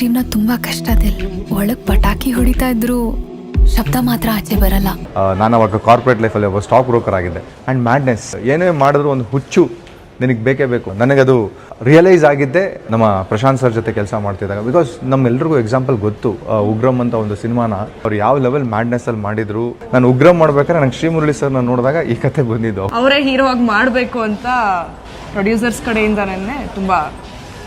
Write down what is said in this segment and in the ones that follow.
ಜೀವನ ತುಂಬಾ ಕಷ್ಟದಿಲ್ ಒಳಗ್ ಪಟಾಕಿ ಹೊಡಿತಾ ಇದ್ರು ಶಬ್ದ ಮಾತ್ರ ಆಚೆ ಬರಲ್ಲ. ನಾನು ಅವಾಗ ಕಾರ್ಪೊರೇಟ್ ಲೈಫಲ್ಲಿ ಒಬ್ಬ ಸ್ಟಾಕ್ ಬ್ರೋಕರ್ ಆಗಿದ್ದೆ. ಆ್ಯಂಡ್ ಮ್ಯಾಡ್ನೆಸ್ ಏನೇ ಮಾಡಿದ್ರು ಒಂದು ಹುಚ್ಚು ನಿನಗೆ ಬೇಕೇ ಬೇಕು. ನನಗೆ ಅದು ರಿಯಲೈಸ್ ಆಗಿದ್ದೆ ನಮ್ಮ ಪ್ರಶಾಂತ್ ಸರ್ ಜೊತೆ ಕೆಲಸ ಮಾಡ್ತಿದ್ದಾಗ. ಬಿಕಾಸ್ ನಮ್ಮೆಲ್ರಿಗೂ ಎಕ್ಸಾಂಪಲ್ ಗೊತ್ತು. ಉಗ್ರಂ ಅಂತ ಒಂದು ಸಿನಿಮಾನ ಅವ್ರು ಯಾವ ಲೆವೆಲ್ ಮ್ಯಾಡ್ನೆಸ್ಸಲ್ಲಿ ಮಾಡಿದ್ರು. ನಾನು ಉಗ್ರಂ ಮಾಡ್ಬೇಕಾದ್ರೆ ನಂಗೆ ಶ್ರೀಮುರಳಿ ಸರ್ನ ನೋಡಿದಾಗ ಈ ಕತೆ ಬಂದಿದ್ದು. ಅವರೇ ಹೀರೋ ಆಗಿ ಮಾಡಬೇಕು ಅಂತ ಪ್ರೊಡ್ಯೂಸರ್ಸ್ ಕಡೆಯಿಂದನೇ ತುಂಬ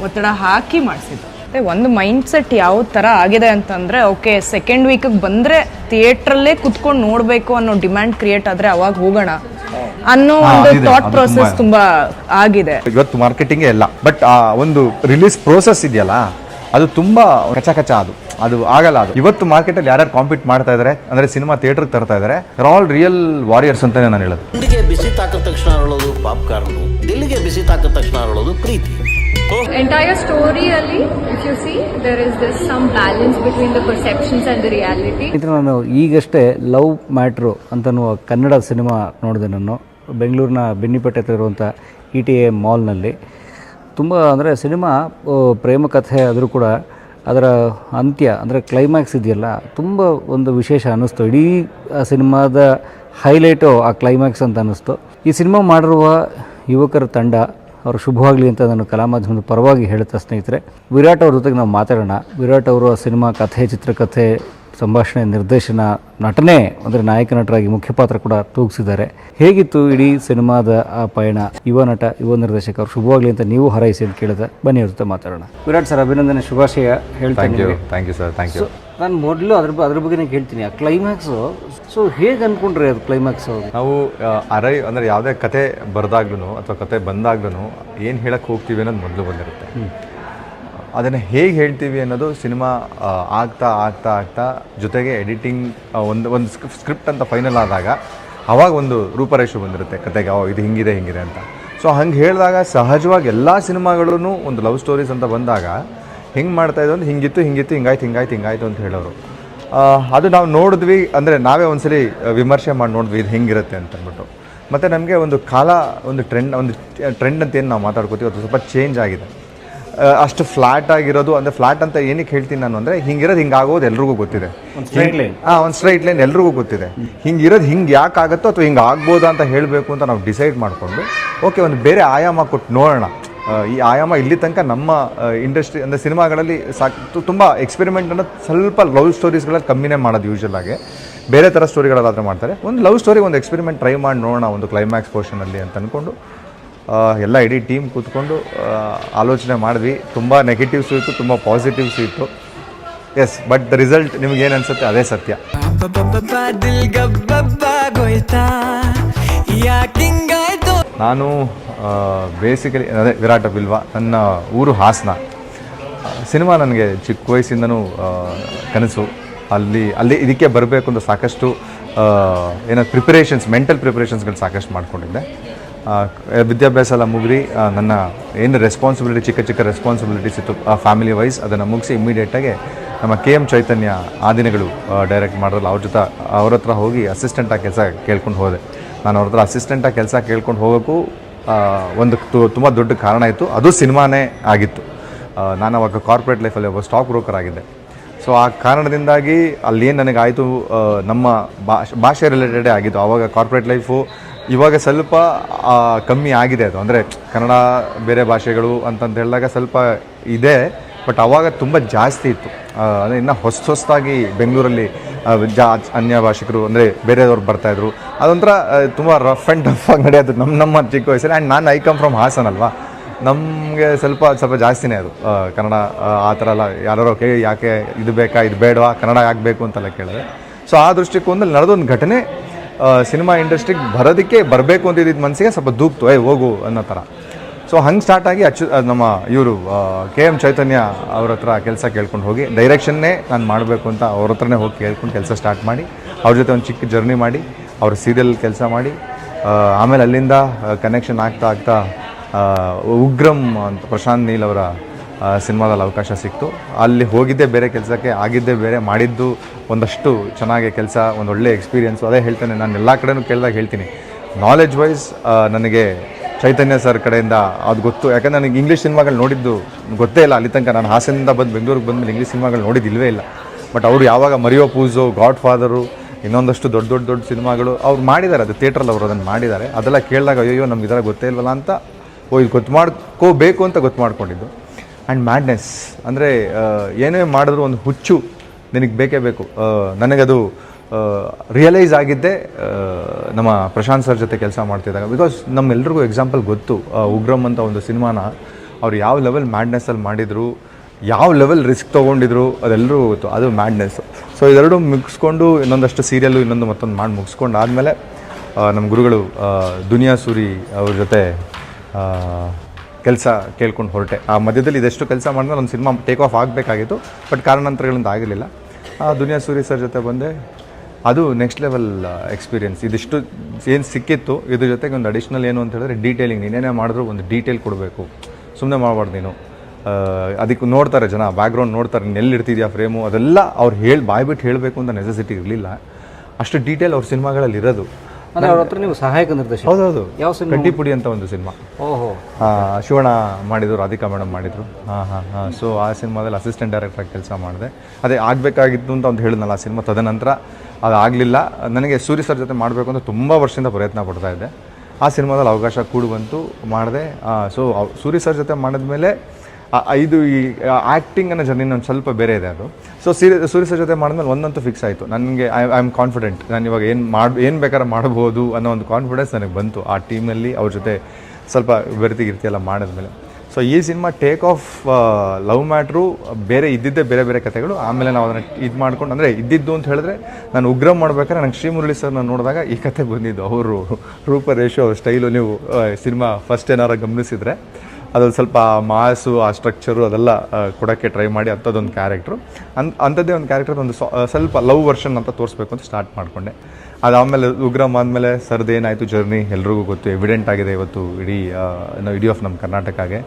ಒತ್ತಡ ಹಾಕಿ ಮಾಡಿಸಿದ್ದು ಮತ್ತೆ ಒಂದು ಮೈಂಡ್ ಸೆಟ್ ಯಾವ ತರ ಆಗಿದೆ ಅಂತಂದರೆ ಓಕೆ ಸೆಕೆಂಡ್ ವೀಕಿಗೆ ಬಂದ್ರೆ ಥಿಯೇಟ್ರಲ್ಲೇ ಕುತ್ಕೊಂಡು ನೋಡ್ಬೇಕು ಅನ್ನೋ ಡಿಮ್ಯಾಂಡ್ ಕ್ರಿಯೇಟ್ ಆದ್ರೆ ಅವಾಗ ಹೋಗೋಣ ಅನ್ನೋ ಒಂದು ಥಾಟ್ ಪ್ರೋಸೆಸ್ ತುಂಬಾ ಆಗಿದೆ. ಇವತ್ತು ಮಾರ್ಕೆಟಿಂಗ್ ಎಲ್ಲ ಬಟ್ ಆ ಒಂದು ರಿಲೀಸ್ ಪ್ರೋಸೆಸ್ ಇದೆಯಲ್ಲ ಅದು ತುಂಬಾ ಕಚ ಕಚ ಅದು. ಅದು ಆಗಲ್ಲ ಅದು. ಇವತ್ತು ಮಾರ್ಕೆಟಲ್ಲಿ ಯಾರ್ಯಾರು ಕಾಂಪೀಟ್ ಮಾಡ್ತಾ ಇದ್ದಾರೆ ಅಂದ್ರೆ ಸಿನಿಮಾ ಥಿಯೇಟರ್ ತರ್ತಾ ಇದ್ದಾರೆ ಆಲ್ ರಿಯಲ್ ವಾರಿಯರ್ಸ್ ಅಂತಾನೆ ನಾನು ಹೇಳೋದು. ಬಿಸಿ ತಾಕದ ತಕ್ಷಣ ಅರಳೋದು ಪಾಪ್ಕಾರ್ನ್. ದಿಲ್ಲಿಗೆ ಬಿಸಿ ತಾಕದ ತಕ್ಷಣ ಅರಳೋದು ಪ್ರೀತಿ. Story ಅಲ್ಲಿ, if you see, there is this some balance between the perceptions and the reality. ಇದು ನಾನು ಈಗಷ್ಟೇ ಲವ್ ಮ್ಯಾಟ್ರು ಅಂತನೋ ಕನ್ನಡ ಸಿನಿಮಾ ನೋಡಿದೆ ನಾನು. ಬೆಂಗಳೂರಿನ ಬೆನ್ನಿಪೇಟೆ ಹತ್ರ ಇರುವಂಥ ಇ ಟಿ ಎ ಮಾಲ್ನಲ್ಲಿ ತುಂಬ ಅಂದರೆ ಸಿನಿಮಾ ಪ್ರೇಮ ಕಥೆ ಆದರೂ ಕೂಡ ಅದರ ಅಂತ್ಯ, ಅಂದರೆ ಕ್ಲೈಮ್ಯಾಕ್ಸ್ ಇದೆಯಲ್ಲ, ತುಂಬ ಒಂದು ವಿಶೇಷ ಅನ್ನಿಸ್ತು. ಇಡೀ, ಆ ಸಿನಿಮಾದ ಹೈಲೈಟು ಆ ಕ್ಲೈಮ್ಯಾಕ್ಸ್ ಅಂತ ಅನ್ನಿಸ್ತು. ಈ ಸಿನಿಮಾ ಮಾಡಿರುವ ಯುವಕರ ತಂಡ ಅವ್ರ ಶುಭವಾಗಲಿ ಅಂತ ನಾನು ಕಲಾ ಮಾಧ್ಯಮದ ಪರವಾಗಿ ಹೇಳುತ್ತಾ ಸ್ನೇಹಿತರೆ ವಿರಾಟ್ ಅವ್ರ ಜೊತೆಗೆ ನಾವು ಮಾತಾಡೋಣ. ವಿರಾಟ್ ಅವರು ಆ ಸಿನಿಮಾ ಕಥೆ ಚಿತ್ರಕಥೆ ಸಂಭಾಷಣೆ ನಿರ್ದೇಶನ ನಟನೆ ಅಂದರೆ ನಾಯಕ ನಟರಾಗಿ ಮುಖ್ಯ ಪಾತ್ರ ಕೂಡ ತೂಗಿಸಿದ್ದಾರೆ. ಹೇಗಿತ್ತು ಇಡೀ ಸಿನಿಮಾದ ಆ ಪಯಣ? ಯುವ ನಟ ಯುವ ನಿರ್ದೇಶಕ ಅವರು ಶುಭವಾಗಲಿ ಅಂತ ನೀವು ಹರೈಸಿ ಅಂತ ಕೇಳಿದೆ ಬನ್ನಿ ಅವ್ರ ಜೊತೆ ಮಾತಾಡೋಣ. ವಿರಾಟ್ ಸರ್ ಅಭಿನಂದನೆ ಶುಭಾಶಯ you thank you sir thank you ನಾನು ಮೊದಲು ಅದ್ರ ಅದ್ರ ಬಗ್ಗೆ ಹೇಳ್ತೀನಿ ಆ ಕ್ಲೈಮ್ಯಾಕ್ಸು ಸೊ ಹೇಗೆ ಅಂದ್ಕೊಂಡ್ರಿ ಅದು ಕ್ಲೈಮ್ಯಾಕ್ಸು ನಾವು ಅರೈ ಅಂದರೆ ಯಾವುದೇ ಕತೆ ಬರೆದಾಗ್ಲೂ ಅಥವಾ ಕತೆ ಬಂದಾಗ್ಲೂ ಏನು ಹೇಳಕ್ಕೆ ಹೋಗ್ತೀವಿ ಅನ್ನೋದು ಮೊದಲು ಬಂದಿರುತ್ತೆ. ಅದನ್ನು ಹೇಗೆ ಹೇಳ್ತೀವಿ ಅನ್ನೋದು ಸಿನಿಮಾ ಆಗ್ತಾ ಆಗ್ತಾ ಆಗ್ತಾ ಜೊತೆಗೆ ಎಡಿಟಿಂಗ್ ಒಂದು ಒಂದು ಸ್ಕ್ರಿಪ್ಟ್ ಅಂತ ಫೈನಲ್ ಆದಾಗ ಅವಾಗ ಒಂದು ರೂಪರೇಷೆ ಬಂದಿರುತ್ತೆ ಕತೆಗೆ ಅವಾಗ ಇದು ಹಿಂಗಿದೆ ಹಿಂಗಿದೆ ಅಂತ. ಸೊ ಹಂಗೆ ಹೇಳಿದಾಗ ಸಹಜವಾಗಿ ಎಲ್ಲ ಸಿನಿಮಾಗಳೂ ಒಂದು ಲವ್ ಸ್ಟೋರೀಸ್ ಅಂತ ಬಂದಾಗ ಹೆಂಗೆ ಮಾಡ್ತಾ ಇದ್ದು ಅಂದ್ರೆ ಹಿಂಗಿತ್ತು ಹಿಂಗಿತ್ತು ಹಿಂಗಾಯ್ತು ಹಿಂಗಾಯ್ತು ಹಿಂಗಾಯ್ತು ಅಂತ ಹೇಳೋರು. ಅದು ನಾವು ನೋಡಿದ್ವಿ ಅಂದರೆ ನಾವೇ ಒಂದ್ಸಲಿ ವಿಮರ್ಶೆ ಮಾಡಿ ನೋಡಿದ್ವಿ ಇದು ಹೆಂಗಿರುತ್ತೆ ಅಂತ ಅಂದ್ಬಿಟ್ಟು. ಮತ್ತು ನಮಗೆ ಒಂದು ಕಾಲ ಒಂದು ಟ್ರೆಂಡ್ ಒಂದು ಟ್ರೆಂಡ್ ಅಂತ ಏನು ನಾವು ಮಾತಾಡ್ಕೋತೀವಿ ಅದು ಸ್ವಲ್ಪ ಚೇಂಜ್ ಆಗಿದೆ. ಅಷ್ಟು ಫ್ಲಾಟ್ ಆಗಿರೋದು ಅಂದರೆ ಫ್ಲಾಟ್ ಅಂತ ಏನಕ್ಕೆ ಹೇಳ್ತೀನಿ ನಾನು ಅಂದರೆ ಹಿಂಗಿರೋದು ಹಿಂಗಾಗೋದು ಎಲ್ರಿಗೂ ಗೊತ್ತಿದೆ. ಹಾಂ ಒಂದು ಸ್ಟ್ರೈಟ್ ಲೈನ್ ಎಲ್ರಿಗೂ ಗೊತ್ತಿದೆ. ಹಿಂಗಿರೋದು ಹಿಂಗೆ ಯಾಕೆ ಆಗುತ್ತೋ ಅಥವಾ ಹಿಂಗೆ ಆಗ್ಬೋದಾ ಅಂತ ಹೇಳಬೇಕು ಅಂತ ನಾವು ಡಿಸೈಡ್ ಮಾಡಿಕೊಂಡು ಓಕೆ ಒಂದು ಬೇರೆ ಆಯಾಮ ಕೊಟ್ಟು ನೋಡೋಣ. ಈ ಆಯಾಮ ಇಲ್ಲಿ ತನಕ ನಮ್ಮ ಇಂಡಸ್ಟ್ರಿ ಅಂದರೆ ಸಿನಿಮಾಗಳಲ್ಲಿ ಸಾಕು ತುಂಬ ಎಕ್ಸ್ಪೆರಿಮೆಂಟನ್ನು ಸ್ವಲ್ಪ ಲವ್ ಸ್ಟೋರೀಸ್ಗಳಲ್ಲಿ ಕಮ್ಮಿನೇ ಮಾಡೋದು ಯೂಶಲ್ ಆಗಿ. ಬೇರೆ ಥರ ಸ್ಟೋರಿಗಳಲ್ಲಾದರೂ ಮಾಡ್ತಾರೆ. ಒಂದು ಲವ್ ಸ್ಟೋರಿ ಒಂದು ಎಕ್ಸ್ಪೆರಿಮೆಂಟ್ ಟ್ರೈ ಮಾಡಿ ನೋಡೋಣ, ಒಂದು ಕ್ಲೈಮ್ಯಾಕ್ಸ್ ಪೋರ್ಷನಲ್ಲಿ ಅಂತ ಅಂದ್ಕೊಂಡು ಎಲ್ಲ ಇಡೀ ಟೀಮ್ ಕೂತ್ಕೊಂಡು ಆಲೋಚನೆ ಮಾಡಿದ್ವಿ. ತುಂಬ ನೆಗೆಟಿವ್ಸು ಇತ್ತು, ತುಂಬ ಪಾಸಿಟಿವ್ಸ್ ಇತ್ತು. ಎಸ್ ಬಟ್ ದ ರಿಸಲ್ಟ್ ನಿಮ್ಗೆ ಏನು ಅನ್ಸುತ್ತೆ? ಅದೇ ಸತ್ಯ. ನಾನು ಬೇಸಿಕಲಿ ಅದೇ ವಿರಾಟ ಬಿಲ್ವ, ನನ್ನ ಊರು ಹಾಸನ. ಸಿನಿಮಾ ನನಗೆ ಚಿಕ್ಕ ವಯಸ್ಸಿಂದನೂ ಕನಸು. ಅಲ್ಲಿ ಅಲ್ಲಿ ಇದಕ್ಕೆ ಬರಬೇಕು ಅಂತ ಸಾಕಷ್ಟು ಏನೋ ಪ್ರಿಪರೇಷನ್ಸ್ ಮೆಂಟಲ್ ಪ್ರಿಪರೇಷನ್ಸ್ಗಳು ಸಾಕಷ್ಟು ಮಾಡಿಕೊಂಡಿದ್ದೆ. ವಿದ್ಯಾಭ್ಯಾಸ ಎಲ್ಲ ಮುಗಿದು ನನ್ನ ಏನು ರೆಸ್ಪಾನ್ಸಿಬಿಲಿಟಿ ಚಿಕ್ಕ ಚಿಕ್ಕ ರೆಸ್ಪಾನ್ಸಿಬಿಲಿಟೀಸ್ ಇತ್ತು ಫ್ಯಾಮಿಲಿ ವೈಸ್ ಅದನ್ನು ಮುಗಿಸಿ ಇಮ್ಮಿಡಿಯೇಟಾಗಿ ನಮ್ಮ ಕೆ ಎಂ ಚೈತನ್ಯ ಆ ದಿನಗಳು ಡೈರೆಕ್ಟ್ ಮಾಡೋಲ್ಲ ಅವ್ರ ಜೊತೆ, ಅವ್ರ ಹತ್ರ ಹೋಗಿ ಅಸಿಸ್ಟೆಂಟಾಗಿ ಕೆಲಸ ಕೇಳ್ಕೊಂಡು ಹೋದೆ. ನಾನು ಅವ್ರ ಹತ್ರ ಅಸಿಸ್ಟೆಂಟಾಗಿ ಕೆಲಸ ಕೇಳ್ಕೊಂಡು ಹೋಗೋಕ್ಕೂ ಒಂದು ತುಂಬ ದೊಡ್ಡ ಕಾರಣ ಇತ್ತು. ಅದು ಸಿನಿಮಾನೇ ಆಗಿತ್ತು. ನಾನು ಅವಾಗ ಕಾರ್ಪೊರೇಟ್ ಲೈಫಲ್ಲಿ ಒಬ್ಬ ಸ್ಟಾಕ್ ಬ್ರೋಕರ್ ಆಗಿದ್ದೆ. ಸೊ ಆ ಕಾರಣದಿಂದಾಗಿ ಅಲ್ಲಿ ಅಲ್ಲೇನು ನನಗಾಯಿತು ನಮ್ಮ ಭಾಷೆ ಭಾಷೆ ರಿಲೇಟೆಡೇ ಆಗಿತ್ತು. ಆವಾಗ ಕಾರ್ಪೊರೇಟ್ ಲೈಫು ಇವಾಗ ಸ್ವಲ್ಪ ಕಮ್ಮಿ ಆಗಿದೆ ಅದು. ಅಂದರೆ ಕನ್ನಡ ಬೇರೆ ಭಾಷೆಗಳು ಅಂತಂತ ಹೇಳಿದಾಗ ಸ್ವಲ್ಪ ಇದೆ, ಬಟ್ ಆವಾಗ ತುಂಬ ಜಾಸ್ತಿ ಇತ್ತು. ಅಂದರೆ ಇನ್ನು ಹೊಸ ಹೊಸದಾಗಿ ಬೆಂಗಳೂರಲ್ಲಿ ಜಾ ಅನ್ಯ ಭಾಷಿಕರು ಅಂದರೆ ಬೇರೆಯವ್ರು ಬರ್ತಾಯಿದ್ರು ಅದೊಂಥರ ತುಂಬ ರಫ್ ಆ್ಯಂಡ್ ಟಫ್ ಆಗಿ ನಡೆಯೋದು ನಮ್ಮ ನಮ್ಮ ಚಿಕ್ಕ ವಯಸ್ಸಲ್ಲಿ. ಆ್ಯಂಡ್ ನಾನು ಐ ಕಮ್ ಫ್ರಮ್ ಹಾಸನ್ ಅಲ್ವಾ? ನಮಗೆ ಸ್ವಲ್ಪ ಸ್ವಲ್ಪ ಜಾಸ್ತಿನೇ ಅದು. ಕನ್ನಡ ಆ, ಥರ ಎಲ್ಲ ಯಾರೋ ಕೇಳಿ ಯಾಕೆ ಇದು ಬೇಕಾ ಇದು ಬೇಡವಾ ಕನ್ನಡ ಯಾಕೆ ಬೇಕು ಅಂತೆಲ್ಲ ಕೇಳಿದೆ ಸೊ ಆ ದೃಷ್ಟಿಕೋನದಲ್ಲಿ ನಡೆದೊಂದು ಘಟನೆ ಸಿನಿಮಾ ಇಂಡಸ್ಟ್ರಿಗೆ ಬರೋದಕ್ಕೆ ಬರಬೇಕು ಅಂತಿದ್ದ ಮನಸ್ಸಿಗೆ ಸ್ವಲ್ಪ ದೂಕ್ತು. ಏ ಹೋಗು ಅನ್ನೋ ಥರ. ಸೊ ಹಂಗೆ ಸ್ಟಾರ್ಟ್ ಆಗಿ ಅಚ್ಚು ನಮ್ಮ ಇವರು ಕೆ ಎಂ ಚೈತನ್ಯ ಅವ್ರ ಹತ್ರ ಕೆಲಸ ಕೇಳ್ಕೊಂಡು ಹೋಗಿ ಡೈರೆಕ್ಷನ್ನೇ ನಾನು ಮಾಡಬೇಕು ಅಂತ ಅವ್ರ ಹತ್ರನೇ ಹೋಗಿ ಕೇಳ್ಕೊಂಡು ಕೆಲಸ ಸ್ಟಾರ್ಟ್ ಮಾಡಿ, ಅವ್ರ ಜೊತೆ ಒಂದು ಚಿಕ್ಕ ಜರ್ನಿ ಮಾಡಿ, ಅವ್ರ ಸೀರಿಯಲ್ ಕೆಲಸ ಮಾಡಿ ಆಮೇಲೆ ಅಲ್ಲಿಂದ ಕನೆಕ್ಷನ್ ಆಗ್ತಾ ಆಗ್ತಾ ಉಗ್ರಂ ಅಂತ ಪ್ರಶಾಂತ್ ನೀಲ್ ಅವರ ಸಿನಿಮಾದಲ್ಲಿ ಅವಕಾಶ ಸಿಕ್ತು. ಅಲ್ಲಿ ಹೋಗಿದ್ದೆ ಬೇರೆ ಕೆಲಸಕ್ಕೆ, ಆಗಿದ್ದೇ ಬೇರೆ, ಮಾಡಿದ್ದು ಒಂದಷ್ಟು ಚೆನ್ನಾಗಿ ಕೆಲಸ, ಒಂದು ಒಳ್ಳೆ ಎಕ್ಸ್ಪೀರಿಯೆನ್ಸು ಅದೇ ಹೇಳ್ತೇನೆ, ನಾನು ಎಲ್ಲ ಕಡೆನೂ ಕೇಳಿದಾಗ ಹೇಳ್ತೀನಿ. ನಾಲೆಜ್ ವೈಸ್ ನನಗೆ ಚೈತನ್ಯ ಸರ್ ಕಡೆಯಿಂದ ಅದು ಗೊತ್ತು. ಯಾಕಂದ್ರೆ ನನಗೆ ಇಂಗ್ಲೀಷ್ ಸಿನಿಮಾಗಳು ನೋಡಿದ್ದು ಗೊತ್ತೇ ಇಲ್ಲ. ಅಲ್ಲಿ ತನಕ ನಾನು ಹಾಸನದಿಂದ ಬಂದು ಬೆಂಗಳೂರಿಗೆ ಬಂದಮೇಲೆ ಇಂಗ್ಲೀಷ್ ಸಿನಿಮಾಗಳು ನೋಡಿದ್ದಿಲ್ವೇ ಇಲ್ಲ. ಬಟ್ ಅವರು ಯಾವಾಗ ಮರಿಯೋ ಪೂಜೋ ಗಾಡ್ ಫಾದರು ಇನ್ನೊಂದಷ್ಟು ದೊಡ್ಡ ದೊಡ್ಡ ದೊಡ್ಡ ಸಿನಿಮಾಗಳು ಅವ್ರು ಮಾಡಿದ್ದಾರೆ. ಅದು ಥಿಯೇಟ್ರಲ್ಲಿ ಅವರು ಅದನ್ನು ಮಾಡಿದ್ದಾರೆ. ಅದೆಲ್ಲ ಕೇಳಿದಾಗ ಅಯ್ಯೋ ನಮ್ಗೆ ಇದರ ಗೊತ್ತೇ ಇಲ್ವಲ್ಲ ಅಂತ, ಓ, ಇದು ಗೊತ್ತು ಮಾಡ್ಕೋಬೇಕು ಅಂತ ಗೊತ್ತು ಮಾಡ್ಕೊಂಡಿದ್ದು. ಆ್ಯಂಡ್ ಮ್ಯಾಡ್ನೆಸ್ ಅಂದರೆ ಏನೇ ಮಾಡಿದ್ರು ಒಂದು ಹುಚ್ಚು ನಿನಗೆ ಬೇಕೇ ಬೇಕು. ನನಗದು ರಿಯಲೈಸ್ ಆಗಿದ್ದೆ ನಮ್ಮ ಪ್ರಶಾಂತ್ ಸರ್ ಜೊತೆ ಕೆಲಸ ಮಾಡ್ತಿದ್ದಾಗ. ಬಿಕಾಸ್ ನಮ್ಮೆಲ್ರಿಗೂ ಎಕ್ಸಾಂಪಲ್ ಗೊತ್ತು. ಉಗ್ರಮ್ ಉಗ್ರಂ ಅಂತ ಒಂದು ಸಿನಿಮಾನ ಅವ್ರು ಯಾವ ಲೆವೆಲ್ ಮ್ಯಾಡ್ನೆಸ್ಸಲ್ಲಿ ಮಾಡಿದರು, ಯಾವ ಲೆವೆಲ್ ರಿಸ್ಕ್ ತೊಗೊಂಡಿದ್ರು ಅದೆಲ್ಲರೂ ಗೊತ್ತು. ಅದು ಮ್ಯಾಡ್ನೆಸ್ ಸೊ ಇದೆರಡು ಮುಗಿಸ್ಕೊಂಡು ಇನ್ನೊಂದಷ್ಟು ಸೀರಿಯಲ್ಲು ಇನ್ನೊಂದು ಮತ್ತೊಂದು ಮಾಡಿ ಮುಗಿಸ್ಕೊಂಡು ಆದಮೇಲೆ ನಮ್ಮ ಗುರುಗಳು ದುನಿಯಾ ಸೂರಿ ಅವ್ರ ಜೊತೆ ಕೆಲಸ ಕೇಳ್ಕೊಂಡು ಹೊರಟೆ. ಆ ಮಧ್ಯದಲ್ಲಿ ಇದೆಷ್ಟು ಕೆಲಸ ಮಾಡಿದ್ರೆ ಒಂದು ಸಿನಿಮಾ ಟೇಕ್ ಆಫ್ ಆಗಬೇಕಾಗಿತ್ತು ಬಟ್ ಕಾರಣಾಂತರಗಳಿಂದ ಆಗಲಿಲ್ಲ ಆ, ದುನಿಯಾ ಸೂರಿ ಸರ್ ಜೊತೆ ಬಂದೆ. ಅದು ನೆಕ್ಸ್ಟ್ ಲೆವೆಲ್ ಎಕ್ಸ್ಪೀರಿಯನ್ಸ್ ಇದಿಷ್ಟು ಏನು ಸಿಕ್ಕಿತ್ತು, ಇದ್ರ ಜೊತೆಗೆ ಒಂದು ಅಡಿಷ್ನಲ್ ಏನು ಅಂತ ಹೇಳಿದ್ರೆ ಡೀಟೇಲಿಂಗ್ ನೀನೇನೇ ಮಾಡಿದ್ರು ಒಂದು ಡೀಟೇಲ್ ಕೊಡಬೇಕು. ಸುಮ್ಮನೆ ಮಾಡಬಾರ್ದು ನೀನು. ಅದಕ್ಕೆ ನೋಡ್ತಾರೆ ಜನ ಬ್ಯಾಕ್ಗ್ರೌಂಡ್ ನೋಡ್ತಾರೆ, ನೀನು ಫ್ರೇಮು ಅದೆಲ್ಲ ಅವ್ರು ಹೇಳಿ, ಬಾಯ್ಬಿಟ್ಟು ಹೇಳಬೇಕು ಅಂತ ನೆಸೆಸಿಟಿ ಇರಲಿಲ್ಲ. ಅಷ್ಟು ಡೀಟೇಲ್ ಅವ್ರ ಸಿನಿಮಾಗಳಲ್ಲಿ ಇರೋದು. ಅಂದರೆ ಅವ್ರ ಹತ್ರ ನೀವು ಸಹಾಯಕ ನಿರ್ದೇಶಕ. ಹೌದೌದು. ಯಾವ ಸಿನಿಮಾ? ಕಡ್ಡಿಪುಡಿ ಅಂತ ಒಂದು ಸಿನಿಮಾ. ಓಹೋ. ಶಿವಣ್ಣ ಮಾಡಿದ್ರು ರಾಧಿಕಾ ಮೇಡಮ್ ಮಾಡಿದ್ರು. ಹಾಂ ಹಾಂ ಹಾಂ. ಸೊ ಆ ಸಿನಿಮಾದಲ್ಲಿ ಅಸಿಸ್ಟೆಂಟ್ ಡೈರೆಕ್ಟ್ರಾಗಿ ಕೆಲಸ ಮಾಡಿದೆ. ಅದೇ ಆಗಬೇಕಾಗಿತ್ತು ಅಂತ ಒಂದು ಹೇಳಿದ್ನಲ್ಲ ಆ ಸಿನಿಮಾ ತದನಂತರ ಅದು ಆಗಲಿಲ್ಲ. ನನಗೆ ಸೂರ್ಯ ಸರ್ ಜೊತೆ ಮಾಡಬೇಕು ಅಂತ ತುಂಬ ವರ್ಷದಿಂದ ಪ್ರಯತ್ನ ಪಡ್ತಾ ಇದ್ದೆ. ಆ ಸಿನಿಮಾದಲ್ಲಿ ಅವಕಾಶ ಕೂಡಿ ಬಂತು ಮಾಡಿದೆ. ಸೊ ಸೂರ್ಯ ಸರ್ ಜೊತೆ ಮಾಡಿದ್ಮೇಲೆ ಇದು ಈ ಆ್ಯಕ್ಟಿಂಗ್ ಅನ್ನೋ ಜರ್ನಿ ಒಂದು ಸ್ವಲ್ಪ ಬೇರೆ ಇದೆ ಅದು. ಸೊ ಸೀರಿ ಸೂರ್ಯ ಸರ್ ಜೊತೆ ಮಾಡಿದ್ಮೇಲೆ ಒಂದಂತೂ ಫಿಕ್ಸ್ ಆಯಿತು. ನನಗೆ ಐ ಐ ಆಮ್ ಕಾನ್ಫಿಡೆಂಟ್ ನಾನು ಇವಾಗ ಏನು ಮಾಡಿ, ಏನು ಬೇಕಾದ್ರೆ ಮಾಡ್ಬೋದು ಅನ್ನೋ ಒಂದು ಕಾನ್ಫಿಡೆನ್ಸ್ ನನಗೆ ಬಂತು ಆ ಟೀಮಲ್ಲಿ ಅವ್ರ ಜೊತೆ ಸ್ವಲ್ಪ ಬೆರೆತಿ ಗಿರ್ತಿ ಎಲ್ಲ ಮಾಡಿದ್ಮೇಲೆ. ಸೊ ಈ cinema take off love matter ಬೇರೆ ಇದ್ದಿದ್ದೇ ಬೇರೆ ಬೇರೆ ಕಥೆಗಳು. ಆಮೇಲೆ ನಾವು ಅದನ್ನು ಇದು ಮಾಡ್ಕೊಂಡು, ಅಂದರೆ ಇದ್ದಿದ್ದು ಅಂತ ಹೇಳಿದ್ರೆ ನಾನು ಉಗ್ರಂ ಮಾಡ್ಬೇಕಾದ್ರೆ ನಂಗೆ ಶ್ರೀಮುರಳಿ ಸರ್ನ ನೋಡಿದಾಗ ಈ ಕಥೆ ಬಂದಿದ್ದು. ಅವರು ರೂಪ, ರೇಷೋ ಸ್ಟೈಲು ನೀವು ಸಿನಿಮಾ ಫಸ್ಟ್ ಏನಾರು ಗಮನಿಸಿದರೆ. ಅದೊಂದು ಸ್ವಲ್ಪ ಮಾಸು, ಆ ಸ್ಟ್ರಕ್ಚರು ಅದೆಲ್ಲ ಕೊಡೋಕ್ಕೆ ಟ್ರೈ ಮಾಡಿ ಅಂಥದ್ದೊಂದು ಕ್ಯಾರೆಕ್ಟ್ರು ಅನ್, ಅಂಥದ್ದೇ ಒಂದು ಕ್ಯಾರೆಕ್ಟರ್ ಒಂದು ಸ್ವ- ಸ್ವಲ್ಪ ಲವ್ ವರ್ಷನ್ ಅಂತ ತೋರಿಸ್ಬೇಕು ಅಂತ ಸ್ಟಾರ್ಟ್ ಮಾಡಿಕೊಂಡೆ. ಅದಾದಮೇಲೆ ಉಗ್ರಮ್ ಆದಮೇಲೆ ಸರ್ದು ಏನಾಯಿತು ಜರ್ನಿ ಎಲ್ರಿಗೂ ಗೊತ್ತು ಎವಿಡೆಂಟ್ ಆಗಿದೆ ಇವತ್ತು ಇಡೀ ಇಡೀ ಆಫ್ ನಮ್ಮ ಕರ್ನಾಟಕಗೆ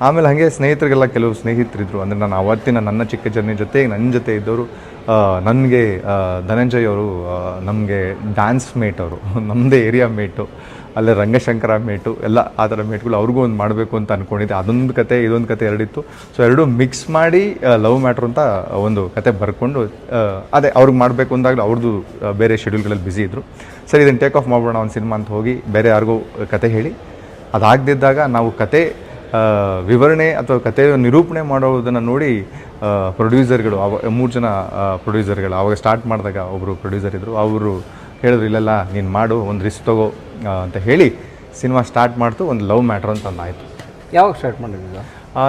ಆಮೇಲೆ ಹಾಗೆ ಸ್ನೇಹಿತರಿಗೆಲ್ಲ ಕೆಲವು ಸ್ನೇಹಿತರಿದ್ದರು ಅಂದರೆ ನಾನು ಅವತ್ತಿನ ನನ್ನ ಚಿಕ್ಕ ಜರ್ನಿ ಜೊತೆ ನನ್ನ ಜೊತೆ ಇದ್ದವರು ನನಗೆ ಧನಂಜಯ್ ಅವರು ನಮಗೆ ಡ್ಯಾನ್ಸ್ ಮೇಟ್ ಅವರು ನಮ್ಮದೇ ಏರಿಯಾ ಮೇಟು ಅಲ್ಲೇ ರಂಗಶಂಕರ ಮೇಟು, ಎಲ್ಲ ಆ ಥರ ಮೇಟ್ಗಳು ಅವ್ರಿಗೂ ಒಂದು ಮಾಡಬೇಕು ಅಂತ ಅಂದ್ಕೊಂಡಿದ್ದೆ ಅದೊಂದು ಕತೆ, ಇದೊಂದು ಕತೆ ಎರಡಿತ್ತು. ಸೊ ಎರಡೂ ಮಿಕ್ಸ್ ಮಾಡಿ ಲವ್ ಮ್ಯಾಟ್ರ್ ಅಂತ ಒಂದು ಕತೆ ಬರ್ಕೊಂಡು ಅದೇ ಅವ್ರಿಗೆ ಮಾಡಬೇಕು ಅಂದಾಗಲೂ ಅವ್ರದ್ದು ಬೇರೆ ಶೆಡ್ಯೂಲ್ಗಳಲ್ಲಿ ಬ್ಯುಸಿ ಇದ್ದರು ಸರಿ, ಇದನ್ನು ಟೇಕ್ ಆಫ್ ಮಾಡೋಣ ಒಂದು ಸಿನಿಮಾ ಅಂತ ಹೋಗಿ ಬೇರೆ ಯಾರಿಗೂ ಕತೆ ಹೇಳಿ. ಅದಾಗದಿದ್ದಾಗ ನಾವು ಕತೆ ವಿವರಣೆ ಅಥವಾ ಕತೆ ನಿರೂಪಣೆ ಮಾಡೋದನ್ನು ನೋಡಿ ಪ್ರೊಡ್ಯೂಸರ್ಗಳು ಅವ, ಮೂರು ಜನ ಪ್ರೊಡ್ಯೂಸರ್ಗಳು ಅವಾಗ ಸ್ಟಾರ್ಟ್ ಮಾಡಿದಾಗ ಒಬ್ಬರು ಪ್ರೊಡ್ಯೂಸರ್ ಇದ್ದರು ಅವರು ಹೇಳಿದ್ರು ಇಲ್ಲೆಲ್ಲ ನೀನು ಮಾಡು ಒಂದು ರಿಸ್ಕ್ ತಗೋ ಅಂತ ಹೇಳಿ ಸಿನಿಮಾ ಸ್ಟಾರ್ಟ್ ಮಾಡ್ತು ಒಂದು ಲವ್ ಮ್ಯಾಟ್ರ್ ಅಂತ ಒಂದು ಆಯಿತು ಯಾವಾಗ ಸ್ಟಾರ್ಟ್ ಮಾಡಿದ್ವಿ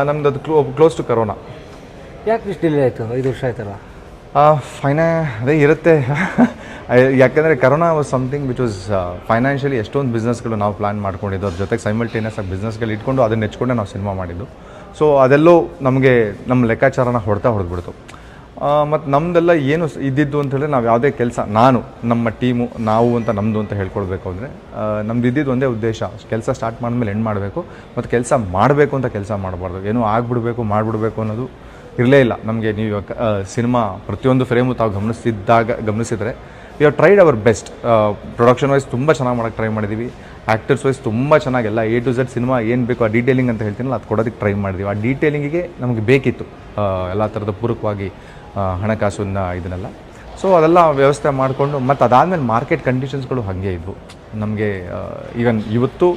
ನಮ್ದು ಅದು ಕ್ಲೋ ಕ್ಲೋಸ್ ಟು ಕರೋನಾ ಯಾಕೆ ಇಷ್ಟು ಡಿಲೇ ಆಯಿತು ಐದು ವರ್ಷ ಆಯ್ತಲ್ಲ? ಫೈನಾ ಅದೇ ಇರುತ್ತೆ. ಯಾಕೆಂದರೆ corona was something which was financially ಎಷ್ಟೊಂದು ಬಿಸ್ನೆಸ್ಗಳು ನಾವು ಪ್ಲ್ಯಾನ್ ಮಾಡ್ಕೊಂಡಿದ್ದು ಅದ್ರ ಜೊತೆಗೆ ಸೈಮಲ್ಟೇನಿಯಸ್ ಆಗಿ ಬಿಸ್ನೆಸ್ಗಳು ಇಟ್ಕೊಂಡು ಅದನ್ನ ನೆಚ್ಕೊಂಡೆ ನಾವು ಸಿನಿಮಾ ಮಾಡಿದ್ದು. ಸೊ ಅದೆಲ್ಲೋ ನಮಗೆ ನಮ್ಮ ಲೆಕ್ಕಾಚಾರನ ಹೊಡ್ತಾ ಹೊಡೆದ್ಬಿಡ್ತು. ಮತ್ತು ನಮ್ಮದೆಲ್ಲ ಏನು ಇದ್ದಿದ್ದು ಅಂತ ಹೇಳಿದ್ರೆ ನಾವು ಯಾವುದೇ ಕೆಲಸ, ನಾನು, ನಮ್ಮ ಟೀಮು, ನಾವು ಅಂತ ನಮ್ಮದು ಅಂತ ಹೇಳ್ಕೊಳ್ಬೇಕು ಅಂದರೆ ನಮ್ದು ಇದ್ದಿದ್ದು ಒಂದೇ ಉದ್ದೇಶ, ಕೆಲಸ ಸ್ಟಾರ್ಟ್ ಮಾಡಿದ್ಮೇಲೆ ಎಂಡ್ ಮಾಡಬೇಕು ಮತ್ತು ಕೆಲಸ ಮಾಡಬೇಕು ಅಂತ ಕೆಲಸ ಮಾಡಬಾರ್ದು. ಏನೂ ಆಗ್ಬಿಡಬೇಕು, ಮಾಡಿಬಿಡ್ಬೇಕು ಅನ್ನೋದು ಇರಲೇ ಇಲ್ಲ. ನಮಗೆ ನೀವು ಸಿನಿಮಾ ಪ್ರತಿಯೊಂದು ಫ್ರೇಮು ತಾವು ಗಮನಿಸಿದ್ದಾಗ ಗಮನಿಸಿದರೆ we have tried our best production wise ತುಂಬ ಚೆನ್ನಾಗಿ ಮಾಡೋಕ್ಕೆ ಟ್ರೈ ಮಾಡಿದ್ದೀವಿ ಆ್ಯಕ್ಟರ್ಸ್ ವೈಸ್ ತುಂಬ ಚೆನ್ನಾಗಿ, ಎಲ್ಲ ಎ ಟು ಝಡ್ ಸಿನಿಮಾ ಏನು ಬೇಕು ಆ ಡೀಟೇಲಿಂಗ್ ಅಂತ ಹೇಳ್ತೀನಲ್ಲ, ಅದು ಕೊಡೋದಕ್ಕೆ ಟ್ರೈ ಮಾಡಿದ್ದೀವಿ ಆ ಡೀಟೇಲಿಂಗಿಗೆ ನಮಗೆ ಬೇಕಿತ್ತು. ಎಲ್ಲ ಥರದ ಪೂರಕವಾಗಿ ಹಣಕಾಸನ್ನ ಇದನ್ನೆಲ್ಲ. ಸೊ ಅದೆಲ್ಲ ವ್ಯವಸ್ಥೆ ಮಾಡಿಕೊಂಡು ಮತ್ತು ಅದಾದಮೇಲೆ ಮಾರ್ಕೆಟ್ ಕಂಡೀಷನ್ಸ್ಗಳು ಹಾಗೆ ಇದ್ವು. ನಮಗೆ ಈಗ ಇವತ್ತು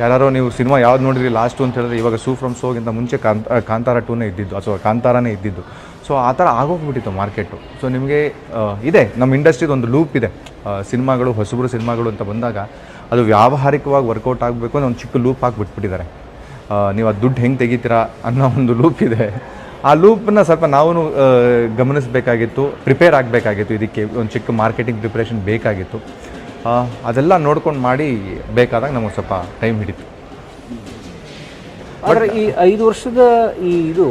ಯಾರು ನೀವು ಸಿನಿಮಾ ಯಾವ್ದು ನೋಡಿದ್ರಿ ಲಾಸ್ಟು ಅಂತ ಹೇಳಿದ್ರೆ ಇವಾಗ ಸೂ ಫ್ರಮ್ ಸೋಗಿಂತ ಮುಂಚೆ ಕಾಂತ ಕಾಂತಾರ ಟೂನೇ ಇದ್ದಿದ್ದು ಅಥವಾ ಕಾಂತಾರನೇ ಇದ್ದಿದ್ದು. ಸೊ ಆ ಥರ ಆಗೋಗ್ಬಿಟ್ಟಿತ್ತು ಮಾರ್ಕೆಟು ಸೊ ನಿಮಗೆ ಇದೆ ನಮ್ಮ ಇಂಡಸ್ಟ್ರಿದು ಒಂದು ಲೂಪ್ ಇದೆ. ಸಿನಿಮಾಗಳು ಹೊಸಬ್ರು ಸಿನಿಮಾಗಳು ಅಂತ ಬಂದಾಗ ಅದು ವ್ಯಾವಹಾರಿಕವಾಗಿ ವರ್ಕೌಟ್ ಆಗಬೇಕು ಅನ್ನೋ ಒಂದು ಚಿಕ್ಕ ಲೂಪ್ ಹಾಕಿ ಬಿಟ್ಬಿಟ್ಟಿದ್ದಾರೆ ಆ, ನೀವು ಅದು ದುಡ್ಡು ಹೆಂಗೆ ತೆಗಿತೀರಾ ಅನ್ನೋ ಒಂದು ಲೂಪ್ ಇದೆ. ಆ ಲೂಪ್ನ ಸ್ವಲ್ಪ ನಾವು ಗಮನಿಸಬೇಕಾಗಿತ್ತು ಪ್ರಿಪೇರ್ ಆಗಬೇಕಾಗಿತ್ತು. ಇದಕ್ಕೆ ಒಂದು ಚಿಕ್ಕ ಮಾರ್ಕೆಟಿಂಗ್ ಪ್ರಿಪ್ರೇಷನ್ ಬೇಕಾಗಿತ್ತು. ಅದೆಲ್ಲ ನೋಡ್ಕೊಂಡು ಮಾಡಿ ಬೇಕಾದಾಗ ನಮಗೆ ಸ್ವಲ್ಪ ಟೈಮ್ ಹಿಡಿತು. ಆದರೆ ಈ ಐದು ವರ್ಷದ ಈ ಇದು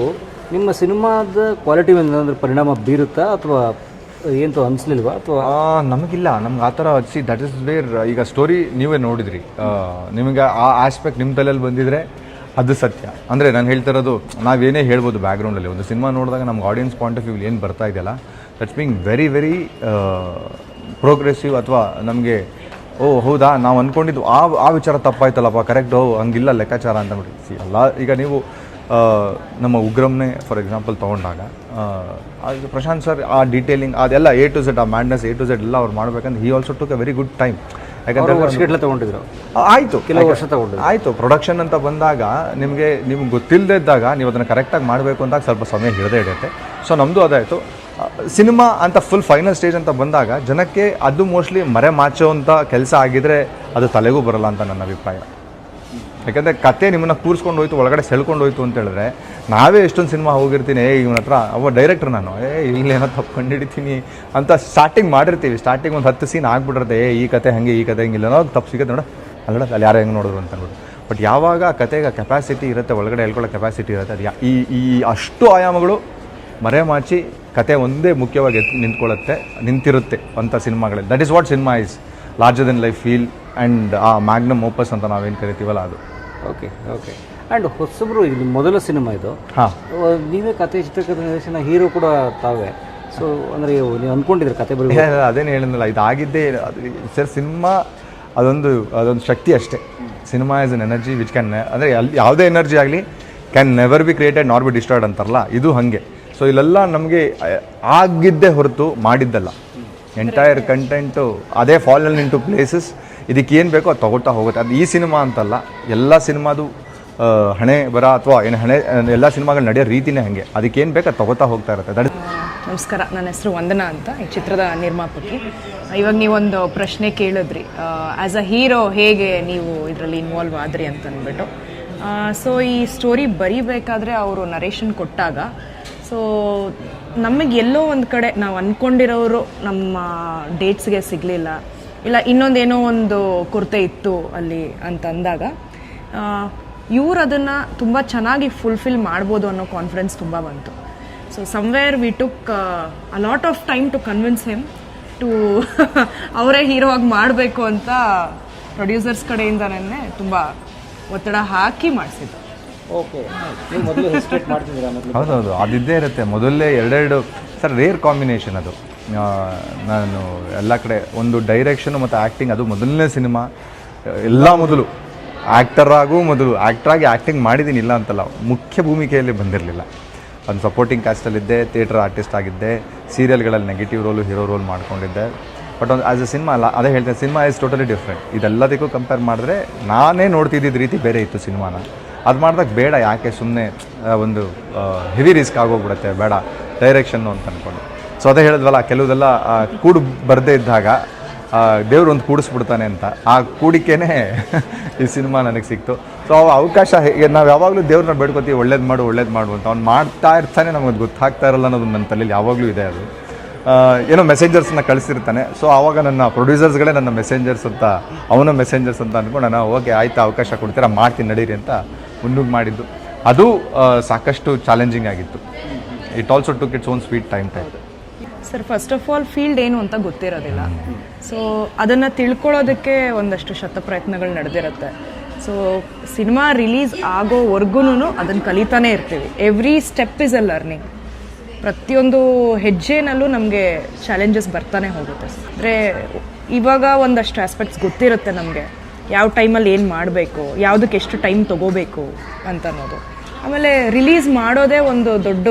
ನಿಮ್ಮ ಸಿನಿಮಾದ ಕ್ವಾಲಿಟಿ ಏನಂದ್ರೆ ಪರಿಣಾಮ ಬೀರುತ್ತಾ ಅಥವಾ ಏನು ಅನಿಸ್ಲಿಲ್ವ? ಅಥವಾ ನಮಗಿಲ್ಲ. ನಮ್ಗೆ ಆ ಥರ ಸಿ ದಟ್ ಇಸ್ ವೇರ್ ಈಗ ಸ್ಟೋರಿ ನೀವೇ ನೋಡಿದ್ರಿ. ನಿಮಗೆ ಆ ಆಸ್ಪೆಕ್ಟ್ ನಿಮ್ಮ ತಲೆಯಲ್ಲಿ ಬಂದಿದ್ರೆ ಅದು ಸತ್ಯ. ಅಂದರೆ ನಾನು ಹೇಳ್ತಿರೋದು ನಾವೇನೇ ಹೇಳ್ಬೋದು ಬ್ಯಾಕ್ಗ್ರೌಂಡಲ್ಲಿ ಒಂದು ಸಿನಿಮಾ ನೋಡಿದಾಗ ನಮ್ಗೆ ಆಡಿಯನ್ಸ್ ಪಾಯಿಂಟ್ ಆಫ್ ವ್ಯೂ ಏನು ಬರ್ತಾ ಇದೆಯಲ್ಲ that's being very very progressive ಅಥವಾ ನಮಗೆ, ಓ, ಹೌದಾ? ನಾವು ಅಂದ್ಕೊಂಡಿದ್ದು ಆ ಆ ವಿಚಾರ ತಪ್ಪಾಯ್ತಲ್ಲಪ್ಪ ಕರೆಕ್ಟ್ ಓ, ಹಂಗಿಲ್ಲ ಲೆಕ್ಕಾಚಾರ ಅಂತ ಸಿ ಅಲ್ಲ, ಈಗ ನೀವು ನಮ್ಮ ಉಗ್ರಮ್ನೇ ಫಾರ್ ಎಕ್ಸಾಂಪಲ್ ತೊಗೊಂಡಾಗ ಅದು ಪ್ರಶಾಂತ್ ಸರ್ ಆ ಡೀಟೇಲಿಂಗ್ ಅದೆಲ್ಲ ಎ ಟು ಝೆಡ್ ಆ ಮ್ಯಾಡ್ನೆಸ್ ಎ ಟು ಝೆಡ್ ಎಲ್ಲ ಅವ್ರು ಮಾಡ್ಬೇಕಂದ್ರೆ he also took a very good time ಯಾಕಂದ್ರೆ ವರ್ಷಗಟ್ಟಲೆ ತಗೊಂಡಿದ್ರು. ಆಯಿತು. ಕೆಲವು ವರ್ಷ ತಗೊಂಡಿದ್ರು. ಆಯಿತು. ಪ್ರೊಡಕ್ಷನ್ ಅಂತ ಬಂದಾಗ ನಿಮಗೆ ನಿಮ್ಗೆ ಗೊತ್ತಿಲ್ಲದೆ ಇದ್ದಾಗ ನೀವು ಅದನ್ನು ಕರೆಕ್ಟಾಗಿ ಮಾಡಬೇಕು ಅಂದಾಗ ಸ್ವಲ್ಪ ಸಮಯ ಹಿಡಿದೇ ಹಿಡಿಯುತ್ತೆ ಸೊ ನಮ್ಮದು ಅದಾಯಿತು. ಸಿನಿಮಾ ಅಂತ ಫುಲ್ ಫೈನಲ್ ಸ್ಟೇಜ್ ಅಂತ ಬಂದಾಗ ಜನಕ್ಕೆ ಅದು ಮೋಸ್ಟ್ಲಿ ಮರೆ ಮಾಚುವಂಥ ಕೆಲಸ ಆಗಿದ್ರೆ ಅದು ತಲೆಗೂ ಬರಲ್ಲ ಅಂತ ನನ್ನ ಅಭಿಪ್ರಾಯ. ಯಾಕಂದರೆ ಕತೆ ನಿಮ್ಮನ್ನು ಕೂರಿಸ್ಕೊಂಡು ಹೋಯ್ತು, ಒಳಗಡೆ ಸೆಳ್ಕೊಂಡು ಹೋಯ್ತು ಅಂತ ಹೇಳಿದ್ರೆ ನಾವೇ ಎಷ್ಟೊಂದು ಸಿನಿಮಾ ಹೋಗಿರ್ತೀನಿ, ಏ, ಇವನ ಹತ್ರ ಅವ ಡೈರೆಕ್ಟರ್ ನಾನು, ಏ, ಇಲ್ಲೇನೋ ತಪ್ಪು ಕಂಡಿಡಿತೀನಿ ಅಂತ ಸ್ಟಾರ್ಟಿಂಗ್ ಮಾಡಿರ್ತೀವಿ. ಸ್ಟಾರ್ಟಿಂಗ್ ಒಂದು ಹತ್ತು ಸೀನ್ ಆಗ್ಬಿಟ್ಟಿರುತ್ತೆ ಏ, ಈ ಕತೆ ಹಂಗೆ, ಈ ಕತೆ ಹಂಗಿಲ್ಲ ಇಲ್ಲನೋ ತಪ್ಪು ಸಿಗುತ್ತೆ ನೋಡ. ಅಲ್ಲ ಅಲ್ಲಿ ಯಾರು ಹೆಂಗೆ ನೋಡಿದ್ರು ಅಂತ ನೋಡಿ. ಬಟ್ ಯಾವಾಗ ಆ ಕತೆಗೆ ಕೆಪಾಸಿಟಿ ಇರುತ್ತೆ, ಒಳಗಡೆ ಹೇಳ್ಕೊಳ್ಳೋ ಕೆಪಾಸಿಟಿ ಇರುತ್ತೆ, ಅದು ಈ ಈ ಅಷ್ಟು ಆಯಾಮಗಳು ಮರೆಮಾಚಿ ಕತೆ ಒಂದೇ ಮುಖ್ಯವಾಗಿ ನಿಂತ್ಕೊಳ್ಳುತ್ತೆ, ನಿಂತಿರುತ್ತೆ ಅಂಥ ಸಿನಿಮಾಗಳಲ್ಲಿ. That is what cinema is larger than life feel and a magnum opus ಅಂತ ನಾವೇನು ಕರಿತೀವಲ್ಲ ಅದು. ಓಕೆ ಓಕೆ ಆ್ಯಂಡ್ ಹೊಸಬ್ರು ಇದು ಮೊದಲ ಸಿನಿಮಾ ಇದು. ಹಾಂ. ನೀವೇ ಕತೆ ಚಿತ್ರಕಥೆ ನಿರ್ದೇಶನ ಹೀರೋ ಕೂಡ ತಾವೇ. ಸೊ ಅಂದರೆ ನೀವು ಅಂದ್ಕೊಂಡಿದ್ರೆ ಕತೆ ಬರೀ ಅದೇನು ಹೇಳಿದ್ನಲ್ಲ ಇದಾಗಿದ್ದೇ ಅದು ಸರ್ ಸಿನಿಮಾ ಅದೊಂದು ಅದೊಂದು ಶಕ್ತಿ ಅಷ್ಟೇ. Cinema is an energy which can ಅಂದರೆ ಅಲ್ಲಿ ಯಾವುದೇ ಎನರ್ಜಿ ಆಗಲಿ can never be created not be destroyed ಅಂತಾರಲ್ಲ ಇದು ಹಾಗೆ. ಸೊ ಇಲ್ಲೆಲ್ಲ ನಮಗೆ ಆಗಿದ್ದೇ ಹೊರತು ಮಾಡಿದ್ದಲ್ಲ. ಎಂಟೈರ್ ಕಂಟೆಂಟು ಅದೇ ಫಾಲನ್ ಇನ್ ಟು ಪ್ಲೇಸಸ್ ಇದಕ್ಕೆ ಏನು ಬೇಕೋ ಅದು ತಗೋತಾ ಹೋಗುತ್ತೆ. ಅದು ಈ ಸಿನಿಮಾ ಅಂತಲ್ಲ, ಎಲ್ಲ ಸಿನಿಮಾದು ಹಣೆ ಬರ ಅಥವಾ ಏನು ಹಣೆ, ಎಲ್ಲ ಸಿನಿಮಾಗಳು ನಡೆಯೋ ರೀತಿನೇ ಹಾಗೆ. ಅದಕ್ಕೇನು ಬೇಕೋ ಅದು ತಗೋತಾ ಹೋಗ್ತಾ ಇರುತ್ತೆ. ದಟ್ ನಮಸ್ಕಾರ, ನನ್ನ ಹೆಸರು ವಂದನಾ ಅಂತ ಈ ಚಿತ್ರದ ನಿರ್ಮಾಪಕಿ. ಇವಾಗ ನೀವೊಂದು ಪ್ರಶ್ನೆ ಕೇಳಿದ್ರಿ. ಆ್ಯಸ್ ಅ ಹೀರೋ ಹೇಗೆ ನೀವು ಇದರಲ್ಲಿ ಇನ್ವಾಲ್ವ್ ಆದ್ರಿ ಅಂತ ಅಂದ್ಬಿಟ್ಟು ಸೊ ಈ ಸ್ಟೋರಿ ಬರಿಬೇಕಾದ್ರೆ ಅವರು ನರೇಷನ್ ಕೊಟ್ಟಾಗ ಸೊ ನಮಗೆ ಎಲ್ಲೋ ಒಂದು ಕಡೆ ನಾವು ಅಂದ್ಕೊಂಡಿರೋರು ನಮ್ಮ ಡೇಟ್ಸ್ಗೆ ಸಿಗಲಿಲ್ಲ. ಇಲ್ಲ ಇನ್ನೊಂದೇನೋ ಒಂದು ಕೊರತೆ ಇತ್ತು ಅಲ್ಲಿ ಅಂತ ಅಂದಾಗ ಇವ್ರು ಅದನ್ನು ತುಂಬ ಚೆನ್ನಾಗಿ ಫುಲ್ಫಿಲ್ ಮಾಡ್ಬೋದು ಅನ್ನೋ ಕಾನ್ಫಿಡೆನ್ಸ್ ತುಂಬ ಬಂತು. So somewhere we took a lot of time to convince him to ಅವರೇ ಹೀರೋ ಆಗಿ ಮಾಡಬೇಕು ಅಂತ ಪ್ರೊಡ್ಯೂಸರ್ಸ್ ಕಡೆಯಿಂದನೇ ತುಂಬ ಒತ್ತಡ ಹಾಕಿ ಮಾಡಿಸಿದ್ದು ಓಕೆ ನೀವು ಮೊದಲು ಹೆಸಿಟೇಟ್ ಮಾಡ್ತಿದ್ದೀರಾ ಮೊದಲು? ಹೌದೌದು. ಅದಿದ್ದೇ ಇರುತ್ತೆ. ಮೊದಲೇ ಎರಡೆರಡು ಸರ್ ರೇರ್ ಕಾಂಬಿನೇಷನ್ ಅದು. ನಾನು ಎಲ್ಲ ಕಡೆ ಒಂದು ಡೈರೆಕ್ಷನು ಮತ್ತು ಆ್ಯಕ್ಟಿಂಗ್ ಅದು ಮೊದಲನೇ ಸಿನಿಮಾ. ಎಲ್ಲ ಮೊದಲು. ಆ್ಯಕ್ಟರಾಗೂ ಮೊದಲು. ಆ್ಯಕ್ಟ್ರಾಗಿ ಆ್ಯಕ್ಟಿಂಗ್ ಮಾಡಿದ್ದೀನಿ ಇಲ್ಲ ಅಂತಲ್ಲ. ಮುಖ್ಯ ಭೂಮಿಕೆಯಲ್ಲಿ ಬಂದಿರಲಿಲ್ಲ. ಒಂದು ಸಪೋರ್ಟಿಂಗ್ ಕ್ಯಾಸ್ಟಲ್ಲಿದ್ದೆ ಥಿಯೇಟರ್ ಆರ್ಟಿಸ್ಟ್ ಆಗಿದ್ದೆ ಸೀರಿಯಲ್ಗಳಲ್ಲಿ ನೆಗೆಟಿವ್ ರೋಲು ಹೀರೋ ರೋಲ್ ಮಾಡ್ಕೊಂಡಿದ್ದೆ. ಬಟ್ ಒಂದು ಆ್ಯಸ್ ಎ ಸಿನಿಮಾ ಅಲ್ಲ, ಅದೇ ಹೇಳ್ತೇನೆ ಸಿನಿಮಾ ಇಸ್ ಟೋಟಲಿ ಡಿಫ್ರೆಂಟ್ ಇದೆಲ್ಲದಕ್ಕೂ ಕಂಪೇರ್ ಮಾಡಿದ್ರೆ ನಾನೇ ನೋಡ್ತಿದ್ದಿದ್ದ ರೀತಿ ಬೇರೆ ಇತ್ತು ಸಿನಿಮಾನ. ಅದು ಮಾಡಿದಾಗ ಬೇಡ, ಯಾಕೆ ಸುಮ್ಮನೆ ಒಂದು ಹೆವಿ ರಿಸ್ಕ್ ಆಗೋಗ್ಬಿಡುತ್ತೆ, ಬೇಡ ಡೈರೆಕ್ಷನ್ನು ಅಂತ ಅಂದ್ಕೊಂಡು ಸೊ ಅದೇ ಹೇಳಿದ್ವಲ್ಲ, ಕೆಲವುದೆಲ್ಲ ಕೂಡು ಬರದೇ ಇದ್ದಾಗ ದೇವ್ರು ಒಂದು ಕೂಡಿಸ್ಬಿಡ್ತಾನೆ ಅಂತ. ಆ ಕೂಡಿಕೆನೇ ಈ ಸಿನಿಮಾ ನನಗೆ ಸಿಕ್ತು. ಸೊ ಅವ ಅವಕಾಶ ಹೇಗೆ ನಾವು ಯಾವಾಗಲೂ ದೇವ್ರನ್ನ ಬೇಡ್ಕೊತೀವಿ, ಒಳ್ಳೇದು ಮಾಡು ಒಳ್ಳೇದು ಮಾಡು ಅಂತ. ಅವ್ನು ಮಾಡ್ತಾ ಇರ್ತಾನೆ ನಮಗೆ ಗೊತ್ತಾಗ್ತಾ ಇರಲ್ಲ ಅನ್ನೋದು ನನ್ನ ತಲೆಯಲ್ಲಿ ಯಾವಾಗಲೂ ಇದೆ ಅದು. ಏನೋ ಮೆಸೇಂಜರ್ಸ್ನ ಕಳಿಸಿರ್ತಾನೆ. ಸೊ ಆವಾಗ ನನ್ನ ಪ್ರೊಡ್ಯೂಸರ್ಸ್ಗಳೇ ನನ್ನ ಮೆಸೇಂಜರ್ಸ್ ಅಂತ, ಅವನ ಮೆಸೇಂಜರ್ಸ್ ಅಂತ ಅಂದ್ಕೊಂಡು ನಾನು ಓಕೆ, ಆಯ್ತು, ಅವಕಾಶ ಕೊಡ್ತೀರಾ, ಮಾಡ್ತೀನಿ, ನಡೀರಿ ಅಂತ ಮುನ್ನುಗ್ ಮಾಡಿದ್ದು. ಅದು ಸಾಕಷ್ಟು ಚಾಲೆಂಜಿಂಗ್ ಆಗಿತ್ತು. It also took its own sweet time time sir first of all field ಏನು ಅಂತ ಗೊತ್ತಿರೋದಿಲ್ಲ. ಸೊ ಅದನ್ನು ತಿಳ್ಕೊಳ್ಳೋದಕ್ಕೆ ಒಂದಷ್ಟು ಶತಪ್ರಯತ್ನಗಳು ನಡೆದಿರುತ್ತೆ. ಸೊ ಸಿನಿಮಾ ರಿಲೀಸ್ ಆಗೋವರೆಗೂ ಅದನ್ನು ಕಲಿತಾನೇ ಇರ್ತೀವಿ. Every step is a learning ಪ್ರತಿಯೊಂದು ಹೆಜ್ಜೆನಲ್ಲೂ ನಮಗೆ ಚಾಲೆಂಜಸ್ ಬರ್ತಾನೆ ಹೋಗುತ್ತೆ. ಅಂದರೆ, ಇವಾಗ ಒಂದಷ್ಟು ಆಸ್ಪೆಕ್ಟ್ಸ್ ಗೊತ್ತಿರುತ್ತೆ ನಮಗೆ. ಯಾವ ಟೈಮಲ್ಲಿ ಏನು ಮಾಡಬೇಕು, ಯಾವುದಕ್ಕೆ ಎಷ್ಟು ಟೈಮ್ ತೊಗೋಬೇಕು ಅಂತ ಅನ್ನೋದು. ಆಮೇಲೆ ರಿಲೀಸ್ ಮಾಡೋದೇ ಒಂದು ದೊಡ್ಡ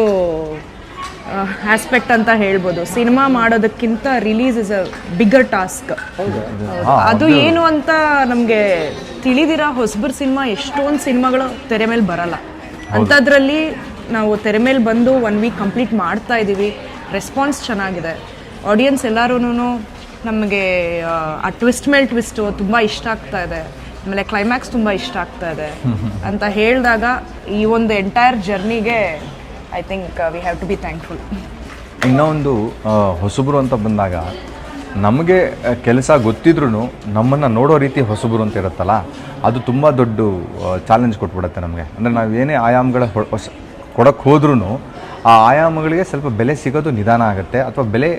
ಆಸ್ಪೆಕ್ಟ್ ಅಂತ ಹೇಳ್ಬೋದು. ಸಿನಿಮಾ ಮಾಡೋದಕ್ಕಿಂತ release is a bigger task ಅದು ಏನು ಅಂತ ನಮಗೆ ತಿಳಿದಿರ? ಹೊಸಬರು ಸಿನಿಮಾ ಎಷ್ಟೊಂದು ಸಿನಿಮಾಗಳು ತೆರೆ ಮೇಲೆ ಬರಲ್ಲ. ಅಂಥದ್ರಲ್ಲಿ ನಾವು ತೆರೆ ಮೇಲೆ ಬಂದು ಒನ್ ವೀಕ್ ಕಂಪ್ಲೀಟ್ ಮಾಡ್ತಾ ಇದ್ದೀವಿ ರೆಸ್ಪಾನ್ಸ್ ಚೆನ್ನಾಗಿದೆ. ಆಡಿಯನ್ಸ್ ಎಲ್ಲರೂ ನಮಗೆ ಆ ಟ್ವಿಸ್ಟ್ ಮೇಲೆ ಟ್ವಿಸ್ಟು ತುಂಬ ಇಷ್ಟ ಆಗ್ತಾ ಇದೆ. ಆಮೇಲೆ ಕ್ಲೈಮ್ಯಾಕ್ಸ್ ತುಂಬ ಇಷ್ಟ ಆಗ್ತಾ ಇದೆ. ಅಂತ ಹೇಳಿದಾಗ ಈ ಒಂದು ಎಂಟೈರ್ ಜರ್ನಿಗೆ I think we have to be thankful ಇನ್ನೊಂದು ಹೊಸಬರು ಅಂತ ಬಂದಾಗ, ನಮಗೆ ಕೆಲಸ ಗೊತ್ತಿದ್ರೂ ನಮ್ಮನ್ನು ನೋಡೋ ರೀತಿ ಹೊಸಬರು ಅಂತ ಇರುತ್ತಲ್ಲ, ಅದು ತುಂಬ ದೊಡ್ಡ ಚಾಲೆಂಜ್ ಕೊಟ್ಬಿಡುತ್ತೆ ನಮಗೆ. ಅಂದರೆ ನಾವು ಏನೇ ಆಯಾಮಗಳ ಹೊಸ ಕೊಡಕ್ಕೆ ಹೋದ್ರೂ ಆ ಆಯಾಮಗಳಿಗೆ ಸ್ವಲ್ಪ ಬೆಲೆ ಸಿಗೋದು ನಿಧಾನ ಆಗುತ್ತೆ, ಅಥವಾ ಬೆಲೆ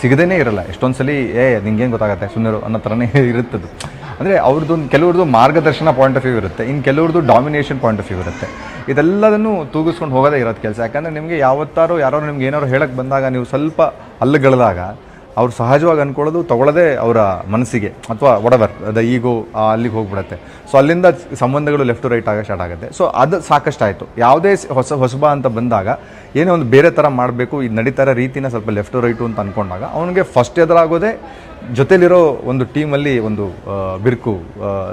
ಸಿಗದೇ ಇರಲ್ಲ. ಎಷ್ಟೊಂದು ಸಲ ಏ, ನಿಂಗೇನು ಗೊತ್ತಾಗುತ್ತೆ ಸುಮ್ಮನೆ ಅನ್ನೋ ಥರನೇ ಇರುತ್ತದು. ಅಂದರೆ ಅವ್ರದ್ದು ಕೆಲವ್ರದ್ದು ಮಾರ್ಗದರ್ಶನ ಪಾಯಿಂಟ್ ಆಫ್ ವ್ಯೂ ಇರುತ್ತೆ. ಇನ್ನು ಕೆಲವ್ರದ್ದು ಡಾಮಿನೇಷನ್ ಪಾಯಿಂಟ್ ಆಫ್ ವ್ಯೂ ಇರುತ್ತೆ. ಇದೆಲ್ಲದನ್ನು ತೂಗಿಸ್ಕೊಂಡು ಹೋಗೋದೇ ಇರೋದು ಕೆಲಸ. ಯಾಕಂದರೆ ನಿಮಗೆ ಯಾವತ್ತಾರು ಯಾರೋ ನಿಮ್ಗೆ ಏನಾರು ಹೇಳಕ್ಕೆ ಬಂದಾಗ, ನೀವು ಸ್ವಲ್ಪ ಅಲ್ಲಗಳೆದಾಗ ಅವ್ರು ಸಹಜವಾಗಿ ಅಂದ್ಕೊಳ್ಳೋದು ತಗೊಳ್ಳೋದೇ ಅವರ ಮನಸ್ಸಿಗೆ ಅಥವಾ ಒಡವರ್ ದ ಈಗೋ ಅಲ್ಲಿಗೆ ಹೋಗ್ಬಿಡತ್ತೆ. ಸೊ ಅಲ್ಲಿಂದ ಸಂಬಂಧಗಳು ಲೆಫ್ಟ್ ಟು ರೈಟ್ ಆಗ ಸ್ಟಾರ್ಟ್ ಆಗುತ್ತೆ. ಸೊ ಅದು ಸಾಕಷ್ಟು ಆಯಿತು ಯಾವುದೇ ಹೊಸ, ಹೊಸಬ ಅಂತ ಬಂದಾಗ, ಏನೇ ಒಂದು ಬೇರೆ ಥರ ಮಾಡಬೇಕು ಇದು ನಡೀತಾ ಇರೋ ರೀತಿನ ಸ್ವಲ್ಪ ಲೆಫ್ಟ್ ಟು ರೈಟು ಅಂತ ಅಂದ್ಕೊಂಡಾಗ ಅವನಿಗೆ ಫಸ್ಟ್ ಎದುರಾಗೋದೇ ಜೊತೆಲಿರೋ ಒಂದು ಟೀಮಲ್ಲಿ ಒಂದು ಬಿರುಕು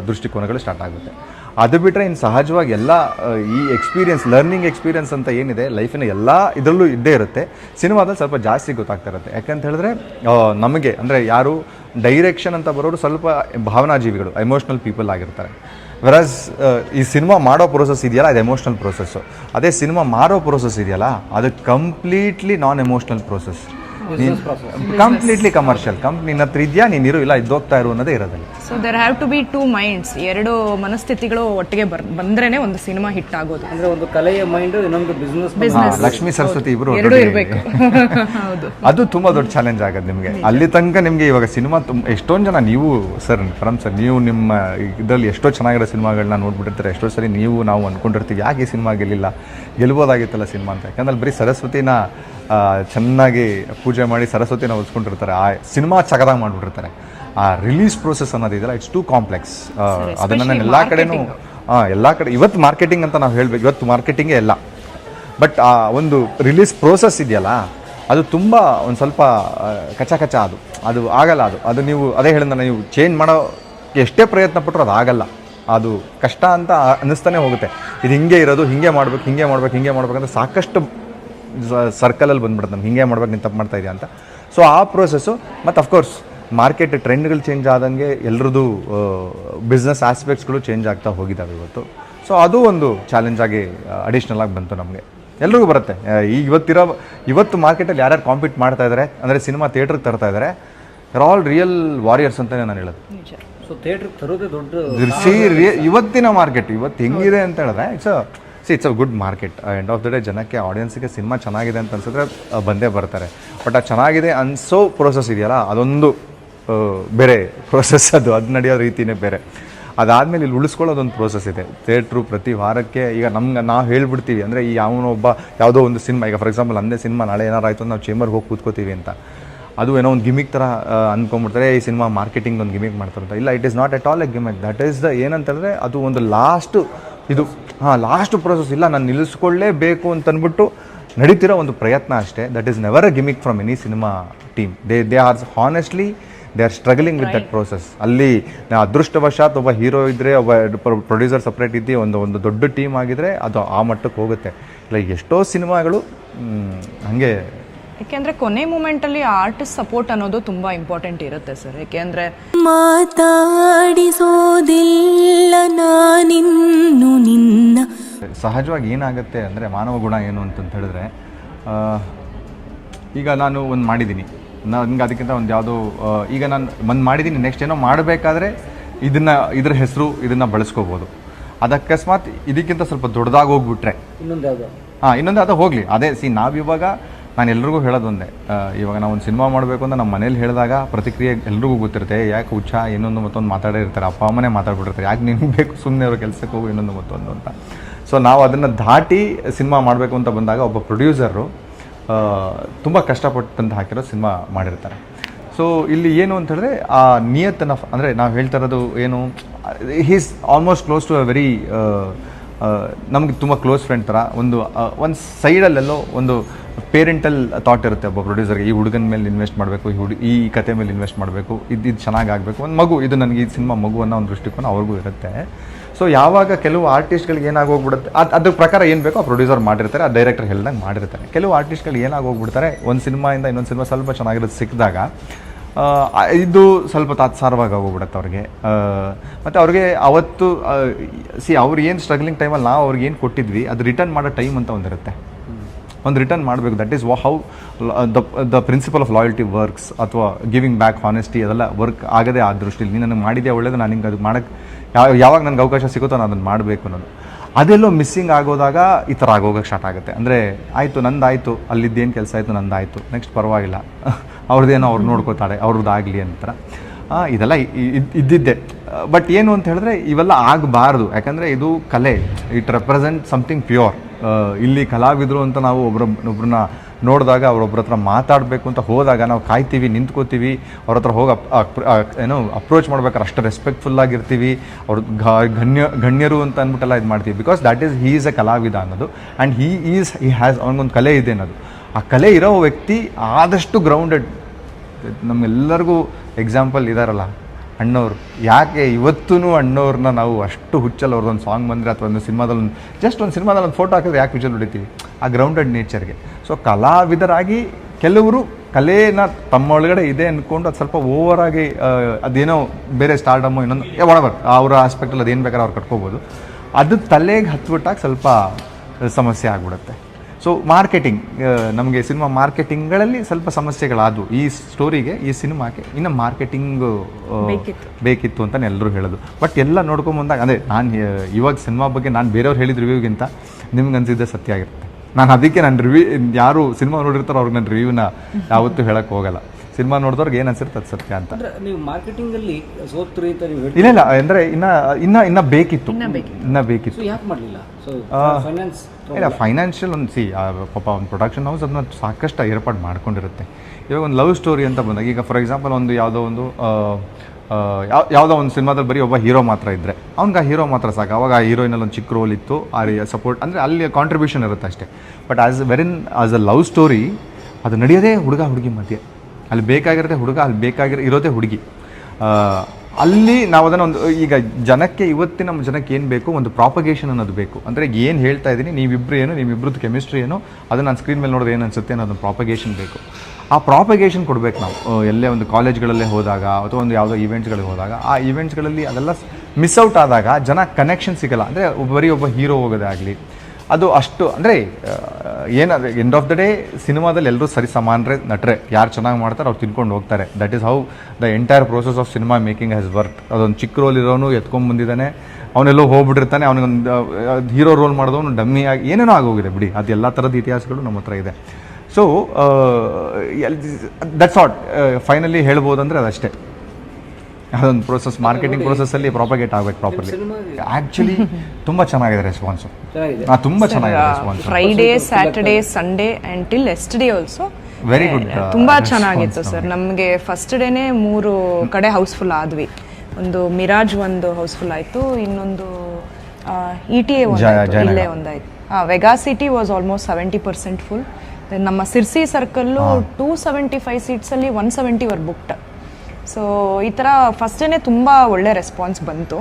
ದೃಷ್ಟಿಕೋನಗಳು ಸ್ಟಾರ್ಟ್ ಆಗುತ್ತೆ. ಅದು ಬಿಟ್ಟರೆ ಇನ್ನು ಸಹಜವಾಗಿ ಎಲ್ಲ ಈ ಎಕ್ಸ್ಪೀರಿಯನ್ಸ್ ಲರ್ನಿಂಗ್ ಎಕ್ಸ್ಪೀರಿಯನ್ಸ್ ಅಂತ ಏನಿದೆ ಲೈಫಿನ ಎಲ್ಲ ಇದರಲ್ಲೂ ಇದ್ದೇ ಇರುತ್ತೆ. ಸಿನಿಮಾದಲ್ಲಿ ಸ್ವಲ್ಪ ಜಾಸ್ತಿ ಗೊತ್ತಾಗ್ತಾ ಇರುತ್ತೆ. ಯಾಕಂತ ಹೇಳಿದ್ರೆ ನಮಗೆ, ಅಂದರೆ ಯಾರು ಡೈರೆಕ್ಷನ್ ಅಂತ ಬರೋರು ಸ್ವಲ್ಪ ಭಾವನಾಜೀವಿಗಳು ಎಮೋಷ್ನಲ್ ಪೀಪಲ್ ಆಗಿರ್ತಾರೆ. ವೆರಾಸ್ ಈ ಸಿನಿಮಾ ಮಾಡೋ ಪ್ರೋಸೆಸ್ ಇದೆಯಲ್ಲ, ಅದು ಎಮೋಷ್ನಲ್ ಪ್ರೊಸೆಸ್ಸು ಅದೇ ಸಿನಿಮಾ ಮಾರೋ ಪ್ರೋಸೆಸ್ ಇದೆಯಲ್ಲ, ಅದು completely non emotional process completely commercial company ನಿನ್ನ ಹತ್ರ ಇದೆಯಾ? ನೀನು ಇರು ಇಲ್ಲ ಇದ್ದೋಗ್ತಾ ಇರು ಅನ್ನೋದೇ ಇರೋದಿಲ್ಲ. So there have to be two minds ಎರಡು ಮನಸ್ಥಿತಿಗಳು ಒಟ್ಟಿಗೆ ಬರ್ ಬಂದ್ರೇನೆ ಒಂದು ಸಿನಿಮಾ ಹಿಟ್ ಆಗೋದು. ಅಂದ್ರೆ ಒಂದು ಕಲೆಯ ಮೈಂಡ್ ಇನ್ನೊಂದು ಬಿಸ್ನೆಸ್ ಲಕ್ಷ್ಮಿ ಲಕ್ಷ್ಮೀ ಸರಸ್ವತಿ ಇಬ್ಬರು ಎರಡು ಇರಬೇಕು. ಹೌದು. ಅದು ತುಂಬಾ ದೊಡ್ಡ ಚಾಲೆಂಜ್ ಆಗುತ್ತೆ ನಿಮಗೆ. ಅಲ್ಲಿ ತನಕ ನಿಮಗೆ ಇವಾಗ ಸಿನಿಮಾ ಎಷ್ಟೊಂದು ಜನ ನೀವು ಸರ್ ಫ್ರಮ್ ಸರ್ ನೀವು ನಿಮ್ಮ ಇದರಲ್ಲಿ ಎಷ್ಟೋ ಚೆನ್ನಾಗಿರೋ ಸಿನಿಮಾಗಳನ್ನ ನೋಡ್ಬಿಟ್ಟಿರ್ತಾರೆ ಎಷ್ಟೋ ಸರಿ ನೀವು ನಾವು ಅಂದ್ಕೊಂಡಿರ್ತೀವಿ ಯಾಕೆ ಈ ಸಿನಿಮಾ ಗೆಲ್ಲಿಲ್ಲ? ಗೆಲ್ಬೋದಾಗಿತ್ತಲ್ಲ ಸಿನಿಮಾ ಅಂತ. ಯಾಕಂದ್ರೆ ಅಲ್ಲಿ ಬರೀ ಸರಸ್ವತಿನ ಚೆನ್ನಾಗಿ ಪೂಜೆ ಮಾಡಿ ಸರಸ್ವತಿನ ಉಳಿಸ್ಕೊಂಡಿರ್ತಾರೆ ಆ ಸಿನಿಮಾ ಚಕದಾಗ ಮಾಡಿಬಿಟ್ಟಿರ್ತಾರೆ. ಆ ರಿಲೀಸ್ ಪ್ರೋಸೆಸ್ ಅನ್ನೋದಿದೆಯಲ್ಲ ಇಟ್ಸ್ ಟೂ ಕಾಂಪ್ಲೆಕ್ಸ್ ಅದನ್ನು ನಾನು ಎಲ್ಲ ಕಡೆನೂ ಎಲ್ಲ ಕಡೆ ಇವತ್ತು ಮಾರ್ಕೆಟಿಂಗ್ ಅಂತ ನಾವು ಹೇಳ್ಬೇಕು ಇವತ್ತು ಮಾರ್ಕೆಟಿಂಗೇ ಎಲ್ಲ ಬಟ್ ಆ ಒಂದು ರಿಲೀಸ್ ಪ್ರೋಸೆಸ್ ಇದೆಯಲ್ಲ ಅದು ತುಂಬ ಒಂದು ಸ್ವಲ್ಪ ಕಚ ಕಚ ಅದು. ಅದು ಆಗಲ್ಲ ಅದು. ಅದು ನೀವು ಅದೇ ಹೇಳಿದ ನೀವು ಚೇಂಜ್ ಮಾಡೋ ಎಷ್ಟೇ ಪ್ರಯತ್ನ ಪಟ್ಟರು ಅದು ಆಗಲ್ಲ. ಅದು ಕಷ್ಟ ಅಂತ ಅನ್ನಿಸ್ತಾನೆ ಹೋಗುತ್ತೆ. ಇದು ಹಿಂಗೆ ಇರೋದು ಹಿಂಗೆ ಮಾಡ್ಬೇಕು ಹಿಂಗೆ ಮಾಡ್ಬೇಕು ಹಿಂಗೆ ಮಾಡ್ಬೇಕಂತ ಸಾಕಷ್ಟು ಸರ್ಕಲಲ್ಲಿ ಬಂದ್ಬಿಡುತ್ತೆ. ನಮ್ಗೆ ಹಿಂಗೆ ಮಾಡ್ಬೇಕು ನೀನು ತಪ್ಪು ಮಾಡ್ತಾ ಇದೆಯಾ ಅಂತ. ಸೊ ಆ ಪ್ರೋಸೆಸ್ಸು ಮತ್ತು ಅಫ್ಕೋರ್ಸ್ ಮಾರ್ಕೆಟ್ ಟ್ರೆಂಡ್ಗಳು ಚೇಂಜ್ ಆದಂಗೆ ಎಲ್ಲರದ್ದು ಬಿಸ್ನೆಸ್ ಆಸ್ಪೆಕ್ಟ್ಸ್ಗಳು ಚೇಂಜ್ ಆಗ್ತಾ ಹೋಗಿದ್ದಾವೆ ಇವತ್ತು. ಸೊ ಅದು ಒಂದು ಚಾಲೆಂಜ್ ಆಗಿ ಅಡಿಷ್ನಲ್ ಆಗಿ ಬಂತು ನಮಗೆ. ಎಲ್ರಿಗೂ ಬರುತ್ತೆ. ಈ ಈಗ ಇವತ್ತಿರೋ ಇವತ್ತು ಮಾರ್ಕೆಟಲ್ಲಿ ಯಾರ್ಯಾರು ಕಾಂಪೀಟ್ ಮಾಡ್ತಾ ಇದ್ದಾರೆ ಅಂದರೆ ಸಿನಿಮಾ ಥಿಯೇಟ್ರಿಗೆ ತರ್ತಾ ಇದ್ದಾರೆ ಆಲ್ ರಿಯಲ್ ವಾರಿಯರ್ಸ್ ಅಂತಲೇ ನಾನು ಹೇಳೋದು. ಸೊ ಥಿಯೇಟ್ರಿಗೆ ತರೋದೇ ದೊಡ್ಡ ಸಿ ಇವತ್ತಿನ ಮಾರ್ಕೆಟ್ ಇವತ್ತು ಹೆಂಗಿದೆ ಅಂತ ಹೇಳಿದ್ರೆ it's see it's a good market end of the day ಜನಕ್ಕೆ ಆಡಿಯನ್ಸಿಗೆ ಸಿನಿಮಾ ಚೆನ್ನಾಗಿದೆ ಅಂತ ಅನ್ಸಿದ್ರೆ ಬಂದೇ ಬರ್ತಾರೆ. ಬಟ್ ಆ ಚೆನ್ನಾಗಿದೆ ಅನ್ಸೋ ಪ್ರೋಸೆಸ್ ಇದೆಯಲ್ಲ ಅದೊಂದು ಬೇರೆ ಪ್ರೋಸೆಸ್ ಅದು ಅದು ನಡೆಯೋ ರೀತಿನೇ ಬೇರೆ. ಅದಾದಮೇಲೆ ಇಲ್ಲಿ ಉಳಿಸ್ಕೊಳ್ಳೋದೊಂದು ಪ್ರೋಸೆಸ್ ಇದೆ. ಥಿಯೇಟ್ರು ಪ್ರತಿ ವಾರಕ್ಕೆ, ಈಗ ನಮ್ಗೆ, ನಾವು ಹೇಳ್ಬಿಡ್ತೀವಿ ಅಂದರೆ ಈ ಯಾವನೊಬ್ಬ ಯಾವುದೋ ಒಂದು ಸಿನಿಮಾ, ಈಗ ಫಾರ್ ಎಕ್ಸಾಂಪಲ್ ಅಂದೇ ಸಿನಿಮಾ ನಾಳೆ ಏನಾರು ಆಯಿತು ನಾವು ಚೇಂಬರ್ಗೆ ಹೋಗಿ ಕೂತ್ಕೋತೀವಿ ಅಂತ. ಅದು ಏನೋ ಒಂದು ಗಿಮಿಕ್ ಥರ ಅಂದ್ಕೊಂಬಿಡ್ತಾರೆ ಈ ಸಿನಿಮಾ ಮಾರ್ಕೆಟಿಂಗ್ ಒಂದು ಗಿಮಿಕ್ ಮಾಡ್ತಾರೆ ಅಂತ. ಇಲ್ಲ it is not at all a gimmick that is the ಏನಂತಂದರೆ ಅದು ಒಂದು ಲಾಸ್ಟ್ ಇದು, ಹಾಂ ಲಾಸ್ಟ್ ಪ್ರೋಸೆಸ್ ಇಲ್ಲ. ನಾನು ನಿಲ್ಲಿಸ್ಕೊಳ್ಳೇಬೇಕು ಅಂತಂದ್ಬಿಟ್ಟು ನಡೀತಿರೋ ಒಂದು ಪ್ರಯತ್ನ ಅಷ್ಟೇ. That is never a gimmick from any cinema team they they are honestly they are struggling with that process ಅಲ್ಲಿ ಅದೃಷ್ಟವಶಾತ್ ಒಬ್ಬ ಹೀರೋ ಇದ್ರೆ ಒಬ್ಬ ಪ್ರೊಡ್ಯೂಸರ್ ಸಪ್ರೇಟ್ ಇದ್ದು ಒಂದು ಒಂದು ದೊಡ್ಡ ಟೀಮ್ ಆಗಿದ್ರೆ ಅದು ಆ ಮಟ್ಟಕ್ಕೆ ಹೋಗುತ್ತೆ. ಇಲ್ಲ ಎಷ್ಟೋ ಸಿನಿಮಾಗಳು ಹಾಗೆ. ಯಾಕೆಂದ್ರೆ ಕೊನೆ ಮೂಮೆಂಟಲ್ಲಿ ಆರ್ಟಿಸ್ಟ್ ಸಪೋರ್ಟ್ ಅನ್ನೋದು ತುಂಬಾ ಇಂಪಾರ್ಟೆಂಟ್ ಇರುತ್ತೆ ಸರ್. ಯಾಕೆಂದ್ರೆ ಮಾತಾಡಿಸೋದಿಲ್ಲ ನಾನಿನ್ನು ನಿನ್ನ. ಸಹಜವಾಗಿ ಏನಾಗುತ್ತೆ ಅಂದರೆ ಮಾನವ ಗುಣ ಏನು ಅಂತಂತ ಹೇಳಿದ್ರೆ ಈಗ ನಾನು ಒಂದು ಮಾಡಿದ್ದೀನಿ ನನಗೆ ಅದಕ್ಕಿಂತ ಒಂದು ಯಾವುದೋ ಈಗ ನಾನು ಒಂದು ಮಾಡಿದ್ದೀನಿ ನೆಕ್ಸ್ಟ್ ಏನೋ ಮಾಡಬೇಕಾದ್ರೆ ಇದನ್ನು ಇದ್ರ ಹೆಸರು ಇದನ್ನು ಬಳಸ್ಕೋಬೋದು. ಅದಕ್ಕಸ್ಮಾತ್ ಇದಕ್ಕಿಂತ ಸ್ವಲ್ಪ ದೊಡ್ಡದಾಗಿ ಹೋಗ್ಬಿಟ್ರೆ. ಇನ್ನೊಂದು ಯಾವುದೋ? ಹಾಂ ಇನ್ನೊಂದು ಅದು ಹೋಗಲಿ. ಅದೇ ಸಿ ಇವಾಗ ನಾನು ಎಲ್ರಿಗೂ ಹೇಳೋದೊಂದೇ. ಇವಾಗ ನಾವು ಒಂದು ಸಿನಿಮಾ ಮಾಡಬೇಕು ಅಂತ ನಮ್ಮ ಮನೇಲಿ ಹೇಳಿದಾಗ ಪ್ರತಿಕ್ರಿಯೆ ಎಲ್ರಿಗೂ ಗೊತ್ತಿರುತ್ತೆ. ಯಾಕೆ ಹುಚ್ಚ ಇನ್ನೊಂದು ಮತ್ತೊಂದು ಮಾತಾಡೇ ಇರ್ತಾರೆ. ಅಪ್ಪ ಅಮ್ಮನೇ ಮಾತಾಡ್ಬಿಟ್ಟಿರ್ತಾರೆ. ಯಾಕೆ ನಿಮ್ಗೆ ಬೇಕು ಸುಮ್ಮನೆ ಅವ್ರ ಕೆಲಸಕ್ಕೆ ಹೋಗು ಇನ್ನೊಂದು ಮತ್ತೊಂದು ಅಂತ. ಸೊ ನಾವು ಅದನ್ನು ದಾಟಿ ಸಿನಿಮಾ ಮಾಡಬೇಕು ಅಂತ ಬಂದಾಗ ಒಬ್ಬ ಪ್ರೊಡ್ಯೂಸರು ತುಂಬ ಕಷ್ಟಪಟ್ಟಂತ ಹಾಕಿರೋ ಸಿನಿಮಾ ಮಾಡಿರ್ತಾರೆ. ಸೊ ಇಲ್ಲಿ ಏನು ಅಂತ ಹೇಳಿದ್ರೆ, ಆ ನಿಯತ್ತನ್ನು ಅಂದರೆ ನಾವು ಹೇಳ್ತಾ ಇರೋದು ಏನು he's almost close to a very ನಮಗೆ ತುಂಬ ಕ್ಲೋಸ್ ಫ್ರೆಂಡ್ ಥರ ಒಂದು ಒಂದು ಸೈಡಲ್ಲೆಲ್ಲೋ ಒಂದು ಪೇರೆಂಟಲ್ ಥಾಟ್ ಇರುತ್ತೆ ಒಬ್ಬ ಪ್ರೊಡ್ಯೂಸರ್ಗೆ ಈ ಹುಡುಗನ ಮೇಲೆ ಇನ್ವೆಸ್ಟ್ ಮಾಡಬೇಕು, ಈ ಹುಡುಗ ಈ ಕತೆ ಮೇಲೆ ಇನ್ವೆಸ್ಟ್ ಮಾಡಬೇಕು, ಇದು ಇದು ಚೆನ್ನಾಗಿ ಆಗಬೇಕು. ಒಂದು ಮಗು, ಇದು ನನಗೆ ಈ ಸಿನಿಮಾ ಮಗು ಅನ್ನೋ ಒಂದು ದೃಷ್ಟಿಕೋನ ಅವ್ರಿಗೂ ಇರುತ್ತೆ. ಸೊ ಯಾವಾಗ ಕೆಲವು ಆರ್ಟಿಸ್ಟ್ಗಳಿಗೆ ಏನಾಗೋಗ್ಬಿಡುತ್ತೆ, ಅದು, ಅದ್ರ ಪ್ರಕಾರ ಏನು ಬೇಕೋ ಆ ಪ್ರೊಡ್ಯೂಸರ್ ಮಾಡಿರ್ತಾರೆ, ಆ ಡೈರೆಕ್ಟರ್ ಹೇಳ್ದಂಗೆ ಮಾಡಿರ್ತಾರೆ. ಕೆಲವು ಆರ್ಟಿಸ್ಟ್ಗಳು ಏನಾಗೋಗ್ಬಿಡ್ತಾರೆ, ಒಂದು ಸಿನಿಮಾಯಿಂದ ಇನ್ನೊಂದು ಸಿನಿಮಾ ಸ್ವಲ್ಪ ಚೆನ್ನಾಗಿರೋದು ಸಿಕ್ಕಿದಾಗ ಇದು ಸ್ವಲ್ಪ ತಾತ್ಸಾರವಾಗಿ ಆಗೋಗ್ಬಿಡುತ್ತೆ ಅವ್ರಿಗೆ. ಮತ್ತು ಅವ್ರಿಗೆ ಅವತ್ತು ಸಿ ಅವ್ರು ಏನು ಸ್ಟ್ರಗ್ಲಿಂಗ್ ಟೈಮಲ್ಲಿ ನಾವು ಅವ್ರಿಗೆ ಏನು ಕೊಟ್ಟಿದ್ವಿ, ಅದು ರಿಟರ್ನ್ ಮಾಡೋ ಟೈಮ್ ಅಂತ ಒಂದಿರುತ್ತೆ ಒಂದು ರಿಟರ್ನ್ ಮಾಡಬೇಕು. That is how the the principle of loyalty works ಅಥವಾ ಗಿವಿಂಗ್ ಬ್ಯಾಕ್ ಹಾನೆಸ್ಟಿ ಅದೆಲ್ಲ ವರ್ಕ್ ಆಗದೆ ಆ ದೃಷ್ಟಿಯಲ್ಲಿ ನೀನು ನನಗೆ ಮಾಡಿದ್ಯಾ ಒಳ್ಳೇದು, ನಾನು ಹಿಂಗೆ ಅದು ಮಾಡೋಕ್ಕೆ ಯಾವ ಯಾವಾಗ ನನಗೆ ಅವಕಾಶ ಸಿಗುತ್ತೋ ನಾನು ಅದನ್ನು ಮಾಡಬೇಕು ಅನ್ನೋದು. ಅದೆಲ್ಲೋ ಮಿಸ್ಸಿಂಗ್ ಆಗೋದಾಗ ಈ ಥರ ಆಗೋಗಕ್ಕೆ ಸ್ಟಾರ್ಟ್ ಆಗುತ್ತೆ. ಅಂದರೆ ಆಯಿತು ನಂದಾಯಿತು ಅಲ್ಲಿದ್ದೇನು ಕೆಲಸ ಆಯಿತು ನಂದಾಯಿತು ನೆಕ್ಸ್ಟ್ ಪರವಾಗಿಲ್ಲ. ಅವ್ರದ್ದೇನೋ ಅವ್ರು ನೋಡ್ಕೋತಾರೆ ಅವ್ರದ್ದಾಗಲಿ ಅಂತಾರೆ ಆ, ಇದೆಲ್ಲ ಇದ್ದಿದ್ದೆ. ಬಟ್ ಏನು ಅಂತ ಹೇಳಿದ್ರೆ ಇವೆಲ್ಲ ಆಗಬಾರ್ದು. ಯಾಕಂದರೆ ಇದು ಕಲೆ. ಇಟ್ ರೆಪ್ರೆಸೆಂಟ್ ಸಮಥಿಂಗ್ ಪ್ಯೂರ್ ಇಲ್ಲಿ ಕಲಾವಿದರು ಅಂತ ನಾವು ಒಬ್ಬರ ಒಬ್ಬರನ್ನ ನೋಡಿದಾಗ ಅವರೊಬ್ಬರ ಹತ್ರ ಮಾತಾಡಬೇಕು ಅಂತ ಹೋದಾಗ ನಾವು ಕಾಯ್ತೀವಿ, ನಿಂತ್ಕೋತೀವಿ, ಅವ್ರ ಹತ್ರ ಹೋಗಿ ಏನು ಅಪ್- ಅಪ್ರೋಚ್ ಮಾಡ್ಬೇಕಾದ್ರೆ ಅಷ್ಟು ರೆಸ್ಪೆಕ್ಟ್ಫುಲ್ ಆಗಿರ್ತೀವಿ. ಅವ್ರ ಗಣ್ಯ ಗಣ್ಯರು ಅಂತ ಅಂದ್ಬಿಟ್ಟೆಲ್ಲ ಇದು ಮಾಡ್ತೀವಿ. Because that is he is a ಕಲಾವಿದ ಅನ್ನೋದು. And he is he has ಅವನಿಗೊಂದು ಕಲೆ ಇದೆ ಅನ್ನೋದು. ಆ ಕಲೆ ಇರೋ ವ್ಯಕ್ತಿ ಆದಷ್ಟು ಗ್ರೌಂಡೆಡ್ ನಮ್ಗೆಲ್ಲರಿಗೂ ಎಕ್ಸಾಂಪಲ್ ಇದಾರಲ್ಲ ಅಣ್ಣವ್ರು ಯಾಕೆ ಇವತ್ತೂ ಅಣ್ಣವ್ರನ್ನ ನಾವು ಅಷ್ಟು ಹುಚ್ಚಲ್ಲಿ ಅವ್ರದ್ದೊಂದು ಸಾಂಗ್ ಬಂದರೆ ಅಥವಾ ಒಂದು ಸಿನಿಮಾದಲ್ಲಿ ಒಂದು ಜಸ್ಟ್ ಒಂದು ಸಿನಿಮಾದಲ್ಲಿ ಒಂದು ಫೋಟೋ ಹಾಕಿದ್ರೆ ಯಾಕೆ ವಿಜುವಲ್ ಹೊಡಿತೀವಿ? ಆ ಗ್ರೌಂಡೆಡ್ ನೇಚರ್ಗೆ ಸೊ ಕಲಾವಿದರಾಗಿ ಕೆಲವರು ಕಲೆನ ತಮ್ಮ ಒಳಗಡೆ ಇದೆ ಅಂದ್ಕೊಂಡು ಅದು ಸ್ವಲ್ಪ ಓವರ್ ಆಗಿ ಅದೇನೋ ಬೇರೆ ಸ್ಟಾರ್ಡಮ್ಮು ಇನ್ನೊಂದು ಒಳಬರ್ ಅವರ ಆಸ್ಪೆಕ್ಟಲ್ಲಿ ಅದೇನು ಬೇಕಾದ್ರೆ ಅವ್ರು ಕಟ್ಕೋಬೋದು. ಅದು ತಲೆಗೆ ಹತ್ಬಿಟ್ಟಾಗ ಸ್ವಲ್ಪ ಸಮಸ್ಯೆ ಆಗ್ಬಿಡುತ್ತೆ. ಸೊ ಮಾರ್ಕೆಟಿಂಗ್ ನಮಗೆ ಸಿನಿಮಾ ಮಾರ್ಕೆಟಿಂಗ್ಗಳಲ್ಲಿ ಸ್ವಲ್ಪ ಸಮಸ್ಯೆಗಳಾದವು. ಈ ಸ್ಟೋರಿಗೆ ಈ ಸಿನಿಮಾಕ್ಕೆ ಇನ್ನು ಮಾರ್ಕೆಟಿಂಗ್ ಬೇಕಿತ್ತು. ಅಂತಲೇ ಎಲ್ಲರೂ ಹೇಳೋದು. ಬಟ್ ಎಲ್ಲ ನೋಡ್ಕೊಂಬಂದಾಗ ಬಂದಾಗ ಅದೇ ನಾನು ಇವಾಗ ಸಿನಿಮಾ ಬಗ್ಗೆ ನಾನು ಬೇರೆಯವ್ರು ಹೇಳಿದ ರಿವ್ಯೂಗಿಂತ ನಿಮ್ಗೆ ಅನ್ಸಿದ್ದೆ ಸತ್ಯ ಆಗಿರುತ್ತೆ. ನಾನು ಅದಕ್ಕೆ ನಾನು ರಿವ್ಯೂ ಯಾರು ಸಿನಿಮಾ ನೋಡಿರ್ತಾರೋ ಅವ್ರಿಗೆ ನಾನು ರಿವ್ಯೂನ ಯಾವತ್ತೂ ಹೇಳಕ್ಕೆ ಹೋಗಲ್ಲ. ಸಿನಿಮಾ ನೋಡಿದವ್ರಿಗೆ ಏನು ಅನ್ಸಿರುತ್ತೆ ಅದು ಸತ್ಯ ಅಂತ. ನೀವು ಮಾರ್ಕೆಟಿಂಗಲ್ಲಿ ಸೋತ್ರಿ ಅಂತ ನೀವು ಇಲ್ಲ ಇಲ್ಲ ಅಂದರೆ ಇನ್ನ ಇನ್ನ ಇನ್ನ ಬೇಕಿತ್ತು. ಇನ್ನ ಬೇಕಿತ್ತು. ಯಾಕೆ ಮಾಡಲಿಲ್ಲ? ಸೊ ಫೈನಾನ್ಸ್ ಇಲ್ಲ ಫೈನಾನ್ಷಿಯಲ್ ಒಂದು ಸಿ ಪಾಪ ಒಂದು ಪ್ರೊಡಕ್ಷನ್ ಹೌಸ್ ಅದನ್ನ ಸಾಕಷ್ಟು ಏರ್ಪಾಡು ಮಾಡ್ಕೊಂಡಿರುತ್ತೆ. ಇವಾಗ ಒಂದು ಲವ್ ಸ್ಟೋರಿ ಅಂತ ಬಂದಾಗ ಈಗ ಫಾರ್ ಎಕ್ಸಾಂಪಲ್ ಒಂದು ಯಾವುದೋ ಒಂದು ಯಾವ ಯಾವುದೋ ಒಂದು ಸಿನಿಮಾದಲ್ಲಿ ಬರೀ ಒಬ್ಬ ಹೀರೋ ಮಾತ್ರ ಇದ್ದರೆ ಅವ್ನಿಗೆ ಆ ಹೀರೋ ಮಾತ್ರ ಸಾಕು. ಅವಾಗ ಆ ಹೀರೋಯಿನಲ್ಲಿ ಒಂದು ಚಿಕ್ಕ ರೋಲ್ ಇತ್ತು. ಆ ಸಪೋರ್ಟ್ ಅಂದರೆ ಅಲ್ಲಿ ಕಾಂಟ್ರಿಬ್ಯೂಷನ್ ಇರುತ್ತೆ ಅಷ್ಟೇ. ಬಟ್ ಆಸ್ ವೆರಿನ್ ಆಸ್ ಅ ಲವ್ ಸ್ಟೋರಿ ಅದು ನಡೆಯೋದೇ ಹುಡುಗ ಹುಡುಗಿ ಮಧ್ಯೆ. ಅಲ್ಲಿ ಬೇಕಾಗಿರೋದೇ ಹುಡುಗ, ಅಲ್ಲಿ ಬೇಕಾಗಿರೋ ಇರೋದೇ ಹುಡುಗಿ. ಅಲ್ಲಿ ನಾವು ಅದನ್ನು ಒಂದು, ಈಗ ಜನಕ್ಕೆ ಇವತ್ತಿನ ನಮ್ಮ ಜನಕ್ಕೆ ಏನು ಬೇಕು, ಒಂದು ಪ್ರಾಪಗೇಷನ್ ಅನ್ನೋದು ಬೇಕು. ಅಂದರೆ ಏನು ಹೇಳ್ತಾ ಇದ್ದೀನಿ ನೀವಿಬ್ಬರು ಏನು ನೀವಿಬ್ಬರದ್ದು ಕೆಮಿಸ್ಟ್ರಿ ಏನು, ಅದನ್ನು ನಾನು ಸ್ಕ್ರೀನ್ ಮೇಲೆ ನೋಡಿದ್ರೆ ಏನು ಅನಿಸುತ್ತೆ ಅನ್ನೋದು ಪ್ರಾಪಗೇಷನ್ ಬೇಕು. ಆ ಪ್ರಾಪಗೇಷನ್ ಕೊಡಬೇಕು ನಾವು. ಎಲ್ಲೇ ಒಂದು ಕಾಲೇಜ್ಗಳಲ್ಲೇ ಹೋದಾಗ, ಅಥವಾ ಒಂದು ಯಾವುದೋ ಈವೆಂಟ್ಸ್ಗಳಿಗೆ ಹೋದಾಗ, ಆ ಈವೆಂಟ್ಸ್ಗಳಲ್ಲಿ ಅದೆಲ್ಲ ಮಿಸ್ ಔಟ್ ಆದಾಗ ಜನ ಕನೆಕ್ಷನ್ ಸಿಗಲ್ಲ. ಅಂದರೆ ಬರೀ ಒಬ್ಬ ಹೀರೋ ಹೋಗೋದೇ ಆಗಲಿ ಅದು ಅಷ್ಟು, ಅಂದರೆ ಏನಾದರೆ ಎಂಡ್ ಆಫ್ ದ ಡೇ ಸಿನಿಮಾದಲ್ಲಿ ಎಲ್ಲರೂ ಸರಿ ಸಮಾನರೇ ನಟರೆ. ಯಾರು ಚೆನ್ನಾಗಿ ಮಾಡ್ತಾರೆ ಅವ್ರು ತಿನ್ಕೊಂಡು ಹೋಗ್ತಾರೆ. That is how the entire process of cinema making has work ಅದೊಂದು ಚಿಕ್ಕ ರೋಲ್ ಇರೋನು ಎತ್ಕೊಂಡು ಬಂದಿದ್ದಾನೆ. ಅವನೆಲ್ಲೋ ಹೋಗ್ಬಿಟ್ಟಿರ್ತಾನೆ, ಅವನಿಗೊಂದು ಹೀರೋ ರೋಲ್ ಮಾಡಿದವನು ಡಮ್ಮಿ ಆಗಿ, ಏನೇನೋ ಆಗೋಗಿದೆ ಬಿಡಿ. ಅದು ಎಲ್ಲ ಥರದ ಇತಿಹಾಸಗಳು ನಮ್ಮ ಹತ್ರ ಇದೆ. ಸೊ ದಟ್ಸ್ ಆಟ್ ಫೈನಲಿ ಹೇಳ್ಬೋದು ಅಂದರೆ ಅದಷ್ಟೇ. ಅದೊಂದು ಪ್ರೋಸೆಸ್ ಮಾರ್ಕೆಟಿಂಗ್ ಪ್ರೋಸೆಸ್ಸಲ್ಲಿ ಪ್ರಾಪಗೇಟ್ ಆಗಬೇಕು ಪ್ರಾಪರ್ಲಿ ಆ್ಯಕ್ಚುಲಿ ತುಂಬ ಚೆನ್ನಾಗಿದೆ ರೆಸ್ಪಾನ್ಸ್ ಹಾಂ ತುಂಬ ಚೆನ್ನಾಗಿದೆ response Friday Saturday Sunday and till yesterday also very good ತುಂಬ ಚೆನ್ನಾಗಿತ್ತು ಸರ್ ನಮಗೆ ಫಸ್ಟ್ ಡೇನೆ ಮೂರು ಕಡೆ ಹೌಸ್ಫುಲ್ ಆದ್ವಿ. ಒಂದು ಮಿರಾಜ್ ಒಂದು ಹೌಸ್ಫುಲ್ ಆಯ್ತು ಇನ್ನೊಂದು ಇ ಟಿ ಎ ಒಂದು. ಇಲ್ಲೇ ಒಂದಾಯ್ತು. ಹಾಂ Vega city was almost seventy percent full ನಮ್ಮ Sirsi circle two seventy five ಸೀಟ್ಸಲ್ಲಿ one seventy were booked so ಈ ಥರ ಫಸ್ಟೇ ತುಂಬ ಒಳ್ಳೆ ರೆಸ್ಪಾನ್ಸ್ ಬಂತು.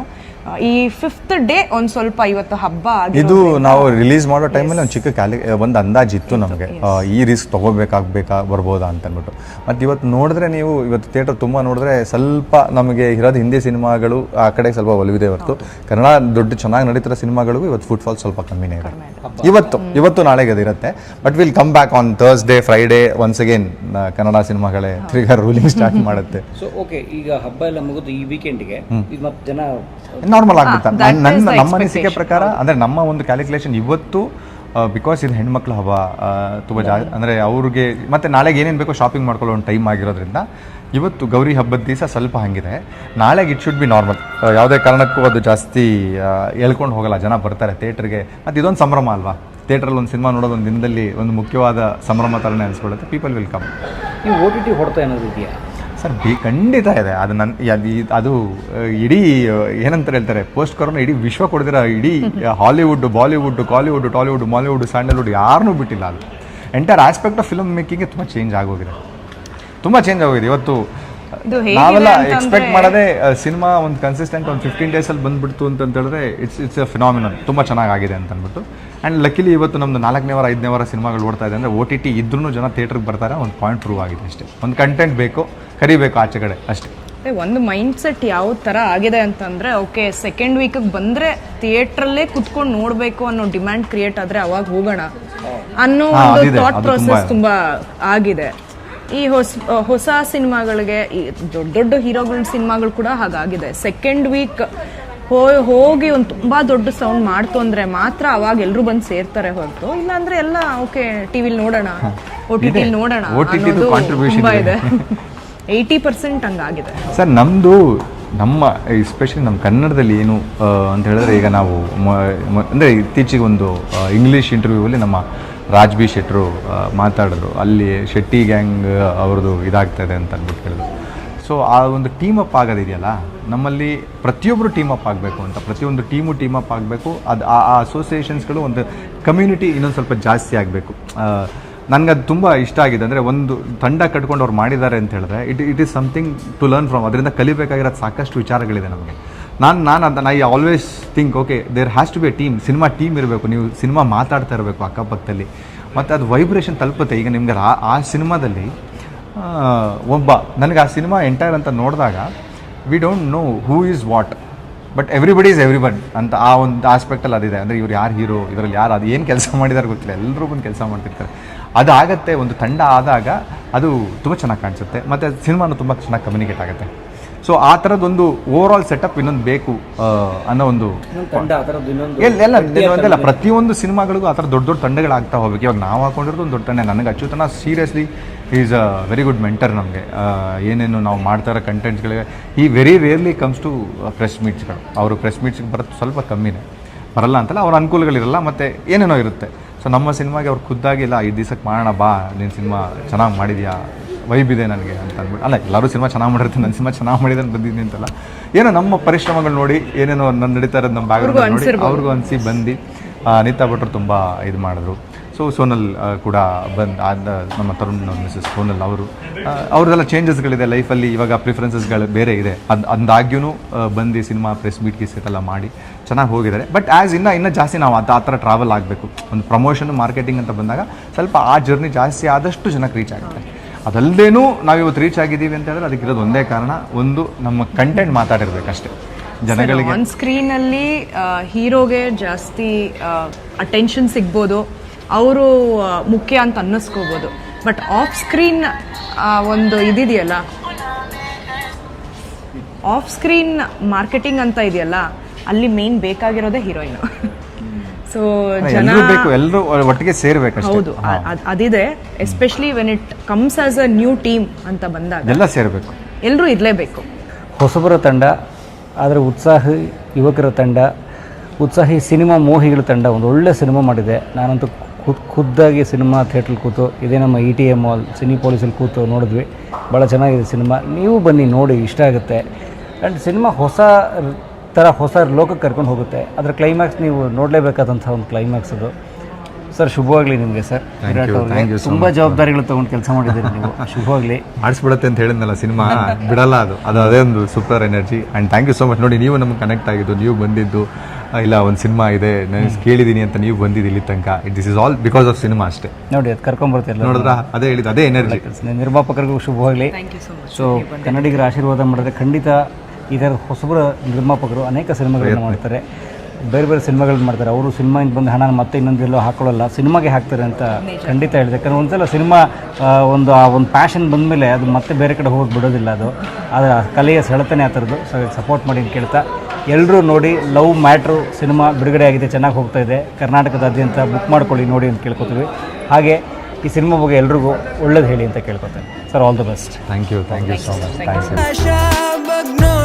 ಈ ಫಿಫ್ತ್ ಡೇ ಒಂದು ಸ್ವಲ್ಪ ಇವತ್ತು ಹಬ್ಬ ಇದು ನಾವು ರಿಲೀಸ್ ಮಾಡೋ ಟೈಮಲ್ಲಿ ಒಂದು ಚಿಕ್ಕ ಕ್ಯಾಲಿ ಒಂದು ಅಂದಾಜು ಇತ್ತು ನಮಗೆ. ಈ ರಿಸ್ಕ್ ತಗೋಬೇಕಾಗ್ಬೇಕಾ ಬರ್ಬೋದಾ ಅಂತ ಅಂದ್ಬಿಟ್ಟು ಮತ್ತು ಇವತ್ತು ನೋಡಿದ್ರೆ ನೀವು ಇವತ್ತು ಥಿಯೇಟರ್ ತುಂಬ ನೋಡಿದ್ರೆ ಸ್ವಲ್ಪ ನಮಗೆ ಇರೋದು ಹಿಂದಿ ಸಿನಿಮಾಗಳು ಆ ಕಡೆ ಸ್ವಲ್ಪ ಒಲವಿದೆ ಹೊರತು. ಕನ್ನಡ ದೊಡ್ಡ ಚೆನ್ನಾಗಿ ನಡೀತಿರೋ ಸಿನಿಮಾಗಳಿಗೂ ಇವತ್ತು ಫುಟ್ಫಾಲ್ ಸ್ವಲ್ಪ ಕಮ್ಮಿನೇ ಇದೆ. ಇವತ್ತು ಇವತ್ತು ನಾಳೆಗೆ ಅದು ಇರುತ್ತೆ. But will come back on Thursday Friday once again Kannada ಸಿನಿಮಾಗಳೇ ತಿರ್ಗಾ ರೂಲಿಂಗ್ ಸ್ಟಾರ್ಟ್ ಮಾಡುತ್ತೆ. ಸೊ ಓಕೆ ಈಗ ಹಬ್ಬ ಎಲ್ಲ ಮುಗಿದು ಈ ವೀಕೆಂಡ್ಗೆ ಈಗ ಮತ್ತೆ ಜನ ನಾರ್ಮಲ್ ಆಗುತ್ತೆ ನನ್ನ ನಮ್ಮ ಅನಿಸಿಕೆ. ಪ್ರಕಾರ ಅಂದ್ರೆ ನಮ್ಮ ಒಂದು ಕ್ಯಾಲ್ಕುಲೇಷನ್ ಇವತ್ತು ಬಿಕಾಸ್ ಇದು ಹೆಣ್ಮಕ್ಳು ಹಬ್ಬ ತುಂಬ ಜಾ ಅಂದರೆ ಅವ್ರಿಗೆ ಮತ್ತೆ ನಾಳೆಗೆ ಏನೇನು ಬೇಕೋ ಶಾಪಿಂಗ್ ಮಾಡ್ಕೊಳ್ಳೋ ಒಂದು ಟೈಮ್ ಆಗಿರೋದ್ರಿಂದ ಇವತ್ತು ಗೌರಿ ಹಬ್ಬದ ದಿವಸ ಸ್ವಲ್ಪ ಹಂಗಿದೆ. ನಾಳೆಗೆ ಇಟ್ ಶುಡ್ ಬಿ ನಾರ್ಮಲ್ ಯಾವುದೇ ಕಾರಣಕ್ಕೂ ಅದು ಜಾಸ್ತಿ ಹೇಳ್ಕೊಂಡು ಹೋಗಲ್ಲ. ಜನ ಬರ್ತಾರೆ ಥಿಯೇಟ್ರಿಗೆ ಮತ್ತು ಇದೊಂದು ಸಂಭ್ರಮ ಅಲ್ವಾ? ಥಿಯೇಟ್ರಲ್ಲಿ ಒಂದು ಸಿನಿಮಾ ನೋಡೋದು ಒಂದು ದಿನದಲ್ಲಿ ಒಂದು ಮುಖ್ಯವಾದ ಸಂಭ್ರಮ ಥರನೇ ಅನಿಸ್ಕೊಳ್ಳುತ್ತೆ ಪೀಪಲ್ ವಿಲ್ ಕಮ್ ನೀವು ಓ ಟಿ ಟಿ ಹೊಡ್ತಾ ಏನಾದ್ರು ಇದೆಯಾ? ಸರ್, ಬಿ ಖಂಡಿತ ಇದೆ. ಅದು ನನ್ನ ಅದು ಇಡೀ, ಏನಂತ ಹೇಳ್ತಾರೆ ಪೋಸ್ಟ್ ಕೊರೋನಾ ಇಡೀ ವಿಶ್ವ ಕೊಡ್ದಿರೋ ಇಡೀ Hollywood Bollywood Kollywood Tollywood Mollywood Sandalwood ಯಾರನ್ನೂ ಬಿಟ್ಟಿಲ್ಲ ಅದು. ಎಂಟೈರ್ ಆಸ್ಪೆಕ್ಟ್ ಆಫ್ ಫಿಲ್ಮ್ ಮೇಕಿಂಗ್ಗೆ ತುಂಬ ಚೇಂಜ್ ಆಗೋಗಿದೆ. ತುಂಬ ಚೇಂಜ್ ಆಗೋಗಿದೆ. ಇವತ್ತು ನಾವೆಲ್ಲ ಎಕ್ಸ್ಪೆಕ್ಟ್ ಮಾಡದೆ ಸಿನಿಮಾ ಒಂದು ಕನ್ಸಿಸ್ಟೆಂಟ್ ಒಂದು ಫಿಫ್ಟೀನ್ ಅಲ್ಲಿ ಬಂದ್ಬಿಡ್ತು ಅಂತ ಹೇಳಿದ್ರೆ ಇಟ್ಸ್ ಇಟ್ಸ್ ಅ ಫಿನಾಮಿನಲ್ ತುಂಬ ಚೆನ್ನಾಗಿದೆ ಅಂತ ಅಂದ್ಬಿಟ್ಟು. ಆ್ಯಂಡ್ ಲಕ್ಕಿಲಿ ಇವತ್ತು ನಮ್ಮದು ನಾಲ್ಕನೇ ವಾರ ಐದನೇ ವಾರ ಸಿನಿಮಾಗಳು ಓಡ್ತಾ ಇದೆ ಅಂದರೆ ಓ ಟಿ ಟಿ ಇದ್ರೂ ಜನ ಥಿಯೇಟ್ರಿಗೆ ಬರ್ತಾರೆ ಒಂದು ಪಾಯಿಂಟ್ ಪ್ರೂವ್ ಆಗಿದೆ ಅಷ್ಟೇ. ಒಂದು ಕಂಟೆಂಟ್ ಬೇಕು ಕರಿಬೇಕು ಆಚೆ ಕಡೆ ಅಷ್ಟೇ. ಒಂದು ಮೈಂಡ್ ಸೆಟ್ ಯಾವ ತರ ಆಗಿದೆ ಅಂತಂದ್ರೆ ಓಕೆ ಸೆಕೆಂಡ್ ವೀಕ್ ಬಂದ್ರೆ ಥಿಯೇಟ್ರಲ್ಲೇ ಕುತ್ಕೊಂಡು ನೋಡಬೇಕು ಅನ್ನೋ ಡಿಮ್ಯಾಂಡ್ ಕ್ರಿಯೇಟ್ ಆದ್ರೆ ಅವಾಗ ಹೋಗೋಣ ಅನ್ನೋ ಒಂದು ಥಾಟ್ ಪ್ರೊಸೆಸ್ ತುಂಬಾ ಆಗಿದೆ. ಈ ಹೊಸ ಹೊಸ ಸಿನಿಮಾಗಳಿಗೆ ಈ ದೊಡ್ಡ ದೊಡ್ಡ ಹೀರೋಗಳ ಸಿನಿಮಾಗಳು ಕೂಡ ಹಾಗಾಗಿದೆ. ಸೆಕೆಂಡ್ ವೀಕ್ ಹೋಗಿ ಒಂದು ತುಂಬಾ ದೊಡ್ಡ ಸೌಂಡ್ ಮಾಡ್ತು ಅಂದ್ರೆ ಮಾತ್ರ ಅವಾಗ ಎಲ್ಲರೂ ಬಂದು ಸೇರ್ತಾರೆ ಹೊರತು. ಇಲ್ಲಾಂದ್ರೆ ಎಲ್ಲ ಓಕೆ ಟಿವಿಲಿ ನೋಡೋಣ. ಓ ಟಿ ಟಿಲಿ ನೋಡೋಣ. ತುಂಬಾ ಇದೆ. Eighty percent ಹಂಗಾಗಿದೆ. ಸರ್ ನಮ್ಮದು ನಮ್ಮ ಎಸ್ಪೆಷಲಿ ನಮ್ಮ ಕನ್ನಡದಲ್ಲಿ ಏನು ಅಂತ ಹೇಳಿದ್ರೆ ಈಗ ನಾವು ಅಂದರೆ ಇತ್ತೀಚೆಗೆ ಒಂದು ಇಂಗ್ಲೀಷ್ ಇಂಟರ್ವ್ಯೂವಲ್ಲಿ ನಮ್ಮ ರಾಜ್ ಬಿ ಶೆಟ್ರು ಮಾತಾಡಿದ್ರು. ಅಲ್ಲಿ ಶೆಟ್ಟಿ ಗ್ಯಾಂಗ್ ಅವ್ರದ್ದು ಇದಾಗ್ತದೆ ಇದೆ ಅಂತ ಅಂದ್ಬಿಟ್ಟು ಹೇಳಿದ್ರು ಸೊ ಆ ಒಂದು ಟೀಮ್ ಅಪ್ ಆಗೋದಿದೆಯಲ್ಲ, ನಮ್ಮಲ್ಲಿ ಪ್ರತಿಯೊಬ್ಬರು ಟೀಮ್ ಅಪ್ ಆಗಬೇಕು ಅಂತ, ಪ್ರತಿಯೊಂದು ಟೀಮು ಟೀಮ್ ಅಪ್ ಆಗಬೇಕು. ಅದು, ಆ ಅಸೋಸಿಯೇಷನ್ಸ್ಗಳು ಒಂದು ಕಮ್ಯುನಿಟಿ ಇನ್ನೊಂದು ಸ್ವಲ್ಪ ಜಾಸ್ತಿ ಆಗಬೇಕು. ನನಗೆ ಅದು ತುಂಬ ಇಷ್ಟ ಆಗಿದೆ ಅಂದರೆ ಒಂದು ತಂಡ ಕಟ್ಕೊಂಡು ಅವ್ರು ಮಾಡಿದ್ದಾರೆ ಅಂತ ಹೇಳಿದ್ರೆ it it is something to learn from ಅದರಿಂದ ಕಲಿಬೇಕಾಗಿರೋದು ಸಾಕಷ್ಟು ವಿಚಾರಗಳಿದೆ ನಮಗೆ. ನಾನು ನಾನು ಅದನ್ನ I always think okay there has to be a team cinema team ಇರಬೇಕು. ನೀವು ಸಿನಿಮಾ ಮಾತಾಡ್ತಾ ಇರಬೇಕು ಅಕ್ಕಪಕ್ಕದಲ್ಲಿ. ಮತ್ತು ಅದು ವೈಬ್ರೇಷನ್ ತಲುಪುತ್ತೆ. ಈಗ ನಿಮಗೆ ಆ ಆ ಸಿನಿಮಾದಲ್ಲಿ ಒಬ್ಬ ನನಗೆ ಆ ಸಿನಿಮಾ ಎಂಟೈರ್ ಅಂತ ನೋಡಿದಾಗ we don't know who is what but everybody is every one ಅಂತ ಆ ಒಂದು ಆಸ್ಪೆಕ್ಟಲ್ಲಿ ಅದಿದೆ. ಅಂದರೆ ಇವ್ರು ಯಾರು ಹೀರೋ ಇದರಲ್ಲಿ ಯಾರು ಅದು ಏನು ಕೆಲಸ ಮಾಡಿದಾರೆ ಗೊತ್ತಿಲ್ಲ. ಎಲ್ಲರೂ ಬಂದು ಕೆಲಸ ಮಾಡ್ತಿರ್ತಾರೆ. ಅದು ಆಗತ್ತೆ ಒಂದು ತಂಡ ಆದಾಗ ಅದು ತುಂಬ ಚೆನ್ನಾಗಿ ಕಾಣಿಸುತ್ತೆ. ಮತ್ತು ಸಿನಿಮಾನು ತುಂಬ ಚೆನ್ನಾಗಿ ಕಮ್ಯುನಿಕೇಟ್ ಆಗುತ್ತೆ. ಸೊ ಆ ಥರದ್ದೊಂದು ಓವರ್ ಆಲ್ ಸೆಟಪ್ ಇನ್ನೊಂದು ಬೇಕು ಅನ್ನೋ ಒಂದು ಎಲ್ಲ ಎಲ್ಲ ಪ್ರತಿಯೊಂದು ಸಿನಿಮಾಗಳಿಗೂ ಆ ಥರ ದೊಡ್ಡ ದೊಡ್ಡ ತಂಡಗಳಾಗ್ತಾ ಹೋಗ್ಬೇಕು. ಇವಾಗ ನಾವು ಹಾಕೊಂಡಿರೋದು ಒಂದು ದೊಡ್ಡ ತಂಡ. ನನಗೆ ಅಚ್ಯುತನ seriously is a very good mentor ನಮಗೆ. ಏನೇನು ನಾವು ಮಾಡ್ತಾ ಇರೋ ಕಂಟೆಂಟ್ಸ್ಗಳಿಗೆ ಈ very rarely comes to press ಮೀಟ್ಸ್ಗಳು ಅವರು ಪ್ರೆಸ್ ಮೀಟ್ಸ್ಗೆ ಬರೋದು ಸ್ವಲ್ಪ ಕಮ್ಮಿನೇ. ಬರಲ್ಲ ಅಂತಲ್ಲ ಅವ್ರ ಅನುಕೂಲಗಳಿರಲ್ಲ ಮತ್ತು ಏನೇನೋ ಇರುತ್ತೆ. ಸೊ ನಮ್ಮ ಸಿನಿಮಾಗೆ ಅವ್ರು ಖುದ್ದಾಗಿ ಇಲ್ಲ ಐದು ದಿವಸಕ್ಕೆ ಮಾಡೋಣ ಬಾ ನಿನ್ನ ಸಿನಿಮಾ ಚೆನ್ನಾಗಿ ಮಾಡಿದ್ಯಾ? ವೈಬ್ ಇದೆ ನನಗೆ ಅಂತ ಅಂದ್ಬಿಟ್ಟು. ಅಲ್ಲ ಎಲ್ಲರೂ ಸಿನಿಮಾ ಚೆನ್ನಾಗಿ ಮಾಡಿರ್ತೀನಿ ನನ್ನ ಸಿನಿಮಾ ಚೆನ್ನಾಗಿ ಮಾಡಿದ್ರೆ ಬಂದಿದ್ದೀನಿ ಅಂತಲ್ಲ. ಏನೋ ನಮ್ಮ ಪರಿಶ್ರಮಗಳು ನೋಡಿ ಏನೇನೋ ನನ್ನ ನಡೀತಾ ಇರೋದು ನಮ್ಮ ಬ್ಯಾಗ್ರೌಂಡ್ ನೋಡಿ. ಅವ್ರಿಗೂ ಅನಿಸಿ ಬಂದು ಅನಿತಾ ಭಟ್ರು ತುಂಬ ಇದು ಮಾಡಿದ್ರು. ಸೊ ಸೋನಲ್ ಕೂಡ ಬಂದು ಆದ ನಮ್ಮ ತರುಣ್ ಮಿಸಸ್ ಸೋನಲ್ ಅವರು ಅವ್ರದೆಲ್ಲ ಅವ್ರದ್ದೆಲ್ಲ ಚೇಂಜಸ್ಗಳಿದೆ ಲೈಫಲ್ಲಿ ಇವಾಗ ಪ್ರಿಫರೆನ್ಸಸ್ಗಳು ಬೇರೆ ಇದೆ. ಅದು ಅಂದಾಗ್ಯೂ ಬಂದು ಸಿನಿಮಾ ಪ್ರೆಸ್ ಮೀಟ್ ಗೀಸ್ ಎಲ್ಲ ಮಾಡಿ ಚೆನ್ನಾಗಿ ಹೋಗಿದ್ದಾರೆ. ಬಟ್ ಆ್ಯಸ್ ಇನ್ನೂ ಇನ್ನೂ ಜಾಸ್ತಿ ನಾವು ಅದು ಆ ಥರ ಟ್ರಾವೆಲ್ ಆಗಬೇಕು. ಒಂದು ಪ್ರಮೋಷನ್ ಮಾರ್ಕೆಟಿಂಗ್ ಅಂತ ಬಂದಾಗ ಸ್ವಲ್ಪ ಆ ಜರ್ನಿ ಜಾಸ್ತಿ ಆದಷ್ಟು ಜನಕ್ಕೆ ರೀಚ್ ಆಗುತ್ತೆ. ಅದಲ್ಲದೇನೂ ನಾವು ಇವತ್ತು ರೀಚ್ ಆಗಿದ್ದೀವಿ ಅಂತ ಹೇಳಿದ್ರೆ ಅದಕ್ಕಿರೋದು ಒಂದೇ ಕಾರಣ. ಒಂದು ನಮ್ಮ ಕಂಟೆಂಟ್ ಮಾತಾಡಿರ್ಬೇಕಷ್ಟೇ. ಜನಗಳಿಗೆ ಆನ್ ಸ್ಕ್ರೀನಲ್ಲಿ ಹೀರೋಗೆ ಜಾಸ್ತಿ ಅಟೆನ್ಷನ್ ಸಿಗ್ಬೋದು. ಅವರು ಮುಖ್ಯ ಅಂತ ಅನ್ನಿಸ್ಕೋಬೋದು. ಬಟ್ ಆಫ್ ಸ್ಕ್ರೀನ್ ಒಂದು ಇದಿದೆಯಲ್ಲ? ಆಫ್ ಸ್ಕ್ರೀನ್ ಮಾರ್ಕೆಟಿಂಗ್ ಅಂತ ಇದೆಯಲ್ಲ? ಅಲ್ಲಿ ಮೇನ್ ಬೇಕಾಗಿರೋದೇ ಹೀರೋಯಿನ್ ಸೊ ಜನ ಎಲ್ಲರೂ ಬೇಕು ಎಲ್ಲರೂ ಒಟ್ಟಿಗೆ ಸೇರ್ಬೇಕು ಹೌದು ಅ- ಅದಿದೆ especially when it comes as a new team ಅಂತ ಬಂದಾಗ. ಎಲ್ಲ ಸೇರಬೇಕು. ಎಲ್ಲರೂ ಇರಲೇಬೇಕು. ಹೊಸಬರ ತಂಡ ಆದರೆ ಉತ್ಸಾಹಿ ಯುವಕರ ತಂಡ ಉತ್ಸಾಹಿ ಸಿನಿಮಾ ಮೋಹಿಗಳ ತಂಡ ಒಂದು ಒಳ್ಳೆ ಸಿನಿಮಾ ಮಾಡಿದೆ. ನಾನಂತೂ ಖುದ್ ಖುದ್ದಾಗಿ ಸಿನಿಮಾ ಥಿಯೇಟ್ರಲ್ಲಿ ಕೂತು ಇದೇ ನಮ್ಮ ಇ ಟಿ ಎ ಮಾಲ್ ಸಿನಿ ಪೊಲೀಸಲ್ಲಿ ಕೂತು ನೋಡಿದ್ವಿ. ಭಾಳ ಚೆನ್ನಾಗಿದೆ ಸಿನಿಮಾ. ನೀವು ಬನ್ನಿ ನೋಡಿ ಇಷ್ಟ ಆಗುತ್ತೆ. ಆ್ಯಂಡ್ ಸಿನಿಮಾ ಹೊಸ ಥರ ಹೊಸ ಲೋಕಕ್ಕೆ ಕರ್ಕೊಂಡು ಹೋಗುತ್ತೆ. ಅದರ ಕ್ಲೈಮ್ಯಾಕ್ಸ್ ನೀವು ನೋಡಲೇಬೇಕಾದಂಥ ಒಂದು ಕ್ಲೈಮ್ಯಾಕ್ಸ್ ಅದು. ಸರ್ ಶುಭವಾಗಲಿ ನಿಮಗೆ ಸರ್. ವಿರಾಟ್ ಅವ್ರಿಗೆ ತುಂಬ ಜವಾಬ್ದಾರಿಗಳು ತೊಗೊಂಡು ಕೆಲಸ ಮಾಡಿದ್ದೀರಿ ನೀವು. ಶುಭವಾಗಲಿ ಮಾಡಿಸ್ಬಿಡುತ್ತೆ ಅಂತ ಹೇಳಿದ್ನಲ್ಲ ಸಿನಿಮಾ? ಬಿಡಲ್ಲ ಅದು. ಅದು ಅದೇ ಒಂದು super energy and thank you so much ನೋಡಿ ನೀವು ನಮ್ಗೆ ಕನೆಕ್ಟ್ ಆಗಿದ್ದು ನೀವು ಬಂದಿದ್ದು ಇಲ್ಲ ಒಂದು ಸಿನಿಮಾ ಇದೆ. ನಾನು ಕೇಳಿದ್ದೀನಿ ಅಂತ ನೀವು ಬಂದಿದ್ದು ಇಲ್ಲಿ ತನಕ. This is all because of cinema ಅಷ್ಟೇ. ನೋಡಿ ಅದು ಕರ್ಕೊಂಬರ್ತಿಲ್ಲ ನೋಡಿದ್ರ? ಅದೇ ಹೇಳಿದ್ದು ಅದೇ ಎನರ್ಜಿ ನಿರ್ಮಾಪಕರಿಗೂ ಶುಭವಾಗಲಿ ಸೊ ಕನ್ನಡಿಗರ ಆಶೀರ್ವಾದ ಮಾಡಿದ್ರೆ ಖಂಡಿತ ಈ ಥರದ ಹೊಸಬರ ನಿರ್ಮಾಪಕರು ಅನೇಕ ಸಿನಿಮಾಗಳನ್ನು ಮಾಡ್ತಾರೆ. ಬೇರೆ ಬೇರೆ ಸಿನಿಮಾಗಳನ್ನ ಮಾಡ್ತಾರೆ. ಅವರು ಸಿನಿಮಾಯಿಂದ ಬಂದ ಹಣ ಮತ್ತೆ ಇನ್ನೊಂದೆಲ್ಲೋ ಹಾಕೊಳ್ಳಲ್ಲ. ಸಿನಿಮಾಗೆ ಹಾಕ್ತಾರೆ ಅಂತ ಖಂಡಿತ ಹೇಳಿದೆ. ಯಾಕಂದರೆ ಒಂದ್ಸಲ ಸಿನಿಮಾ ಆ, ಒಂದು ಆ ಒಂದು ಪ್ಯಾಷನ್ ಬಂದಮೇಲೆ ಅದು ಮತ್ತೆ ಬೇರೆ ಕಡೆ ಹೋಗಿ ಬಿಡೋದಿಲ್ಲ ಅದು. ಅದರ ಕಲೆಯ ಸೆಳೆತನೇ ಆ ಥರದ್ದು. ಸಪೋರ್ಟ್ ಮಾಡಿ ಅಂತ ಕೇಳ್ತಾ. ಎಲ್ಲರೂ ನೋಡಿ ಲವ್ ಮ್ಯಾಟ್ರು ಸಿನಿಮಾ ಬಿಡುಗಡೆ ಆಗಿದೆ ಚೆನ್ನಾಗಿ ಹೋಗ್ತಾ ಇದೆ. ಕರ್ನಾಟಕದಾದ್ಯಂತ ಬುಕ್ ಮಾಡ್ಕೊಳ್ಳಿ ನೋಡಿ ಅಂತ ಕೇಳ್ಕೊತೀವಿ. ಹಾಗೆ ಈ ಸಿನಿಮಾ ಬಗ್ಗೆ ಎಲ್ರಿಗೂ ಒಳ್ಳೇದು ಹೇಳಿ ಅಂತ ಕೇಳ್ಕೊತೇನೆ. Sir all the best thank you thank you so much thank ಹಾಗೆ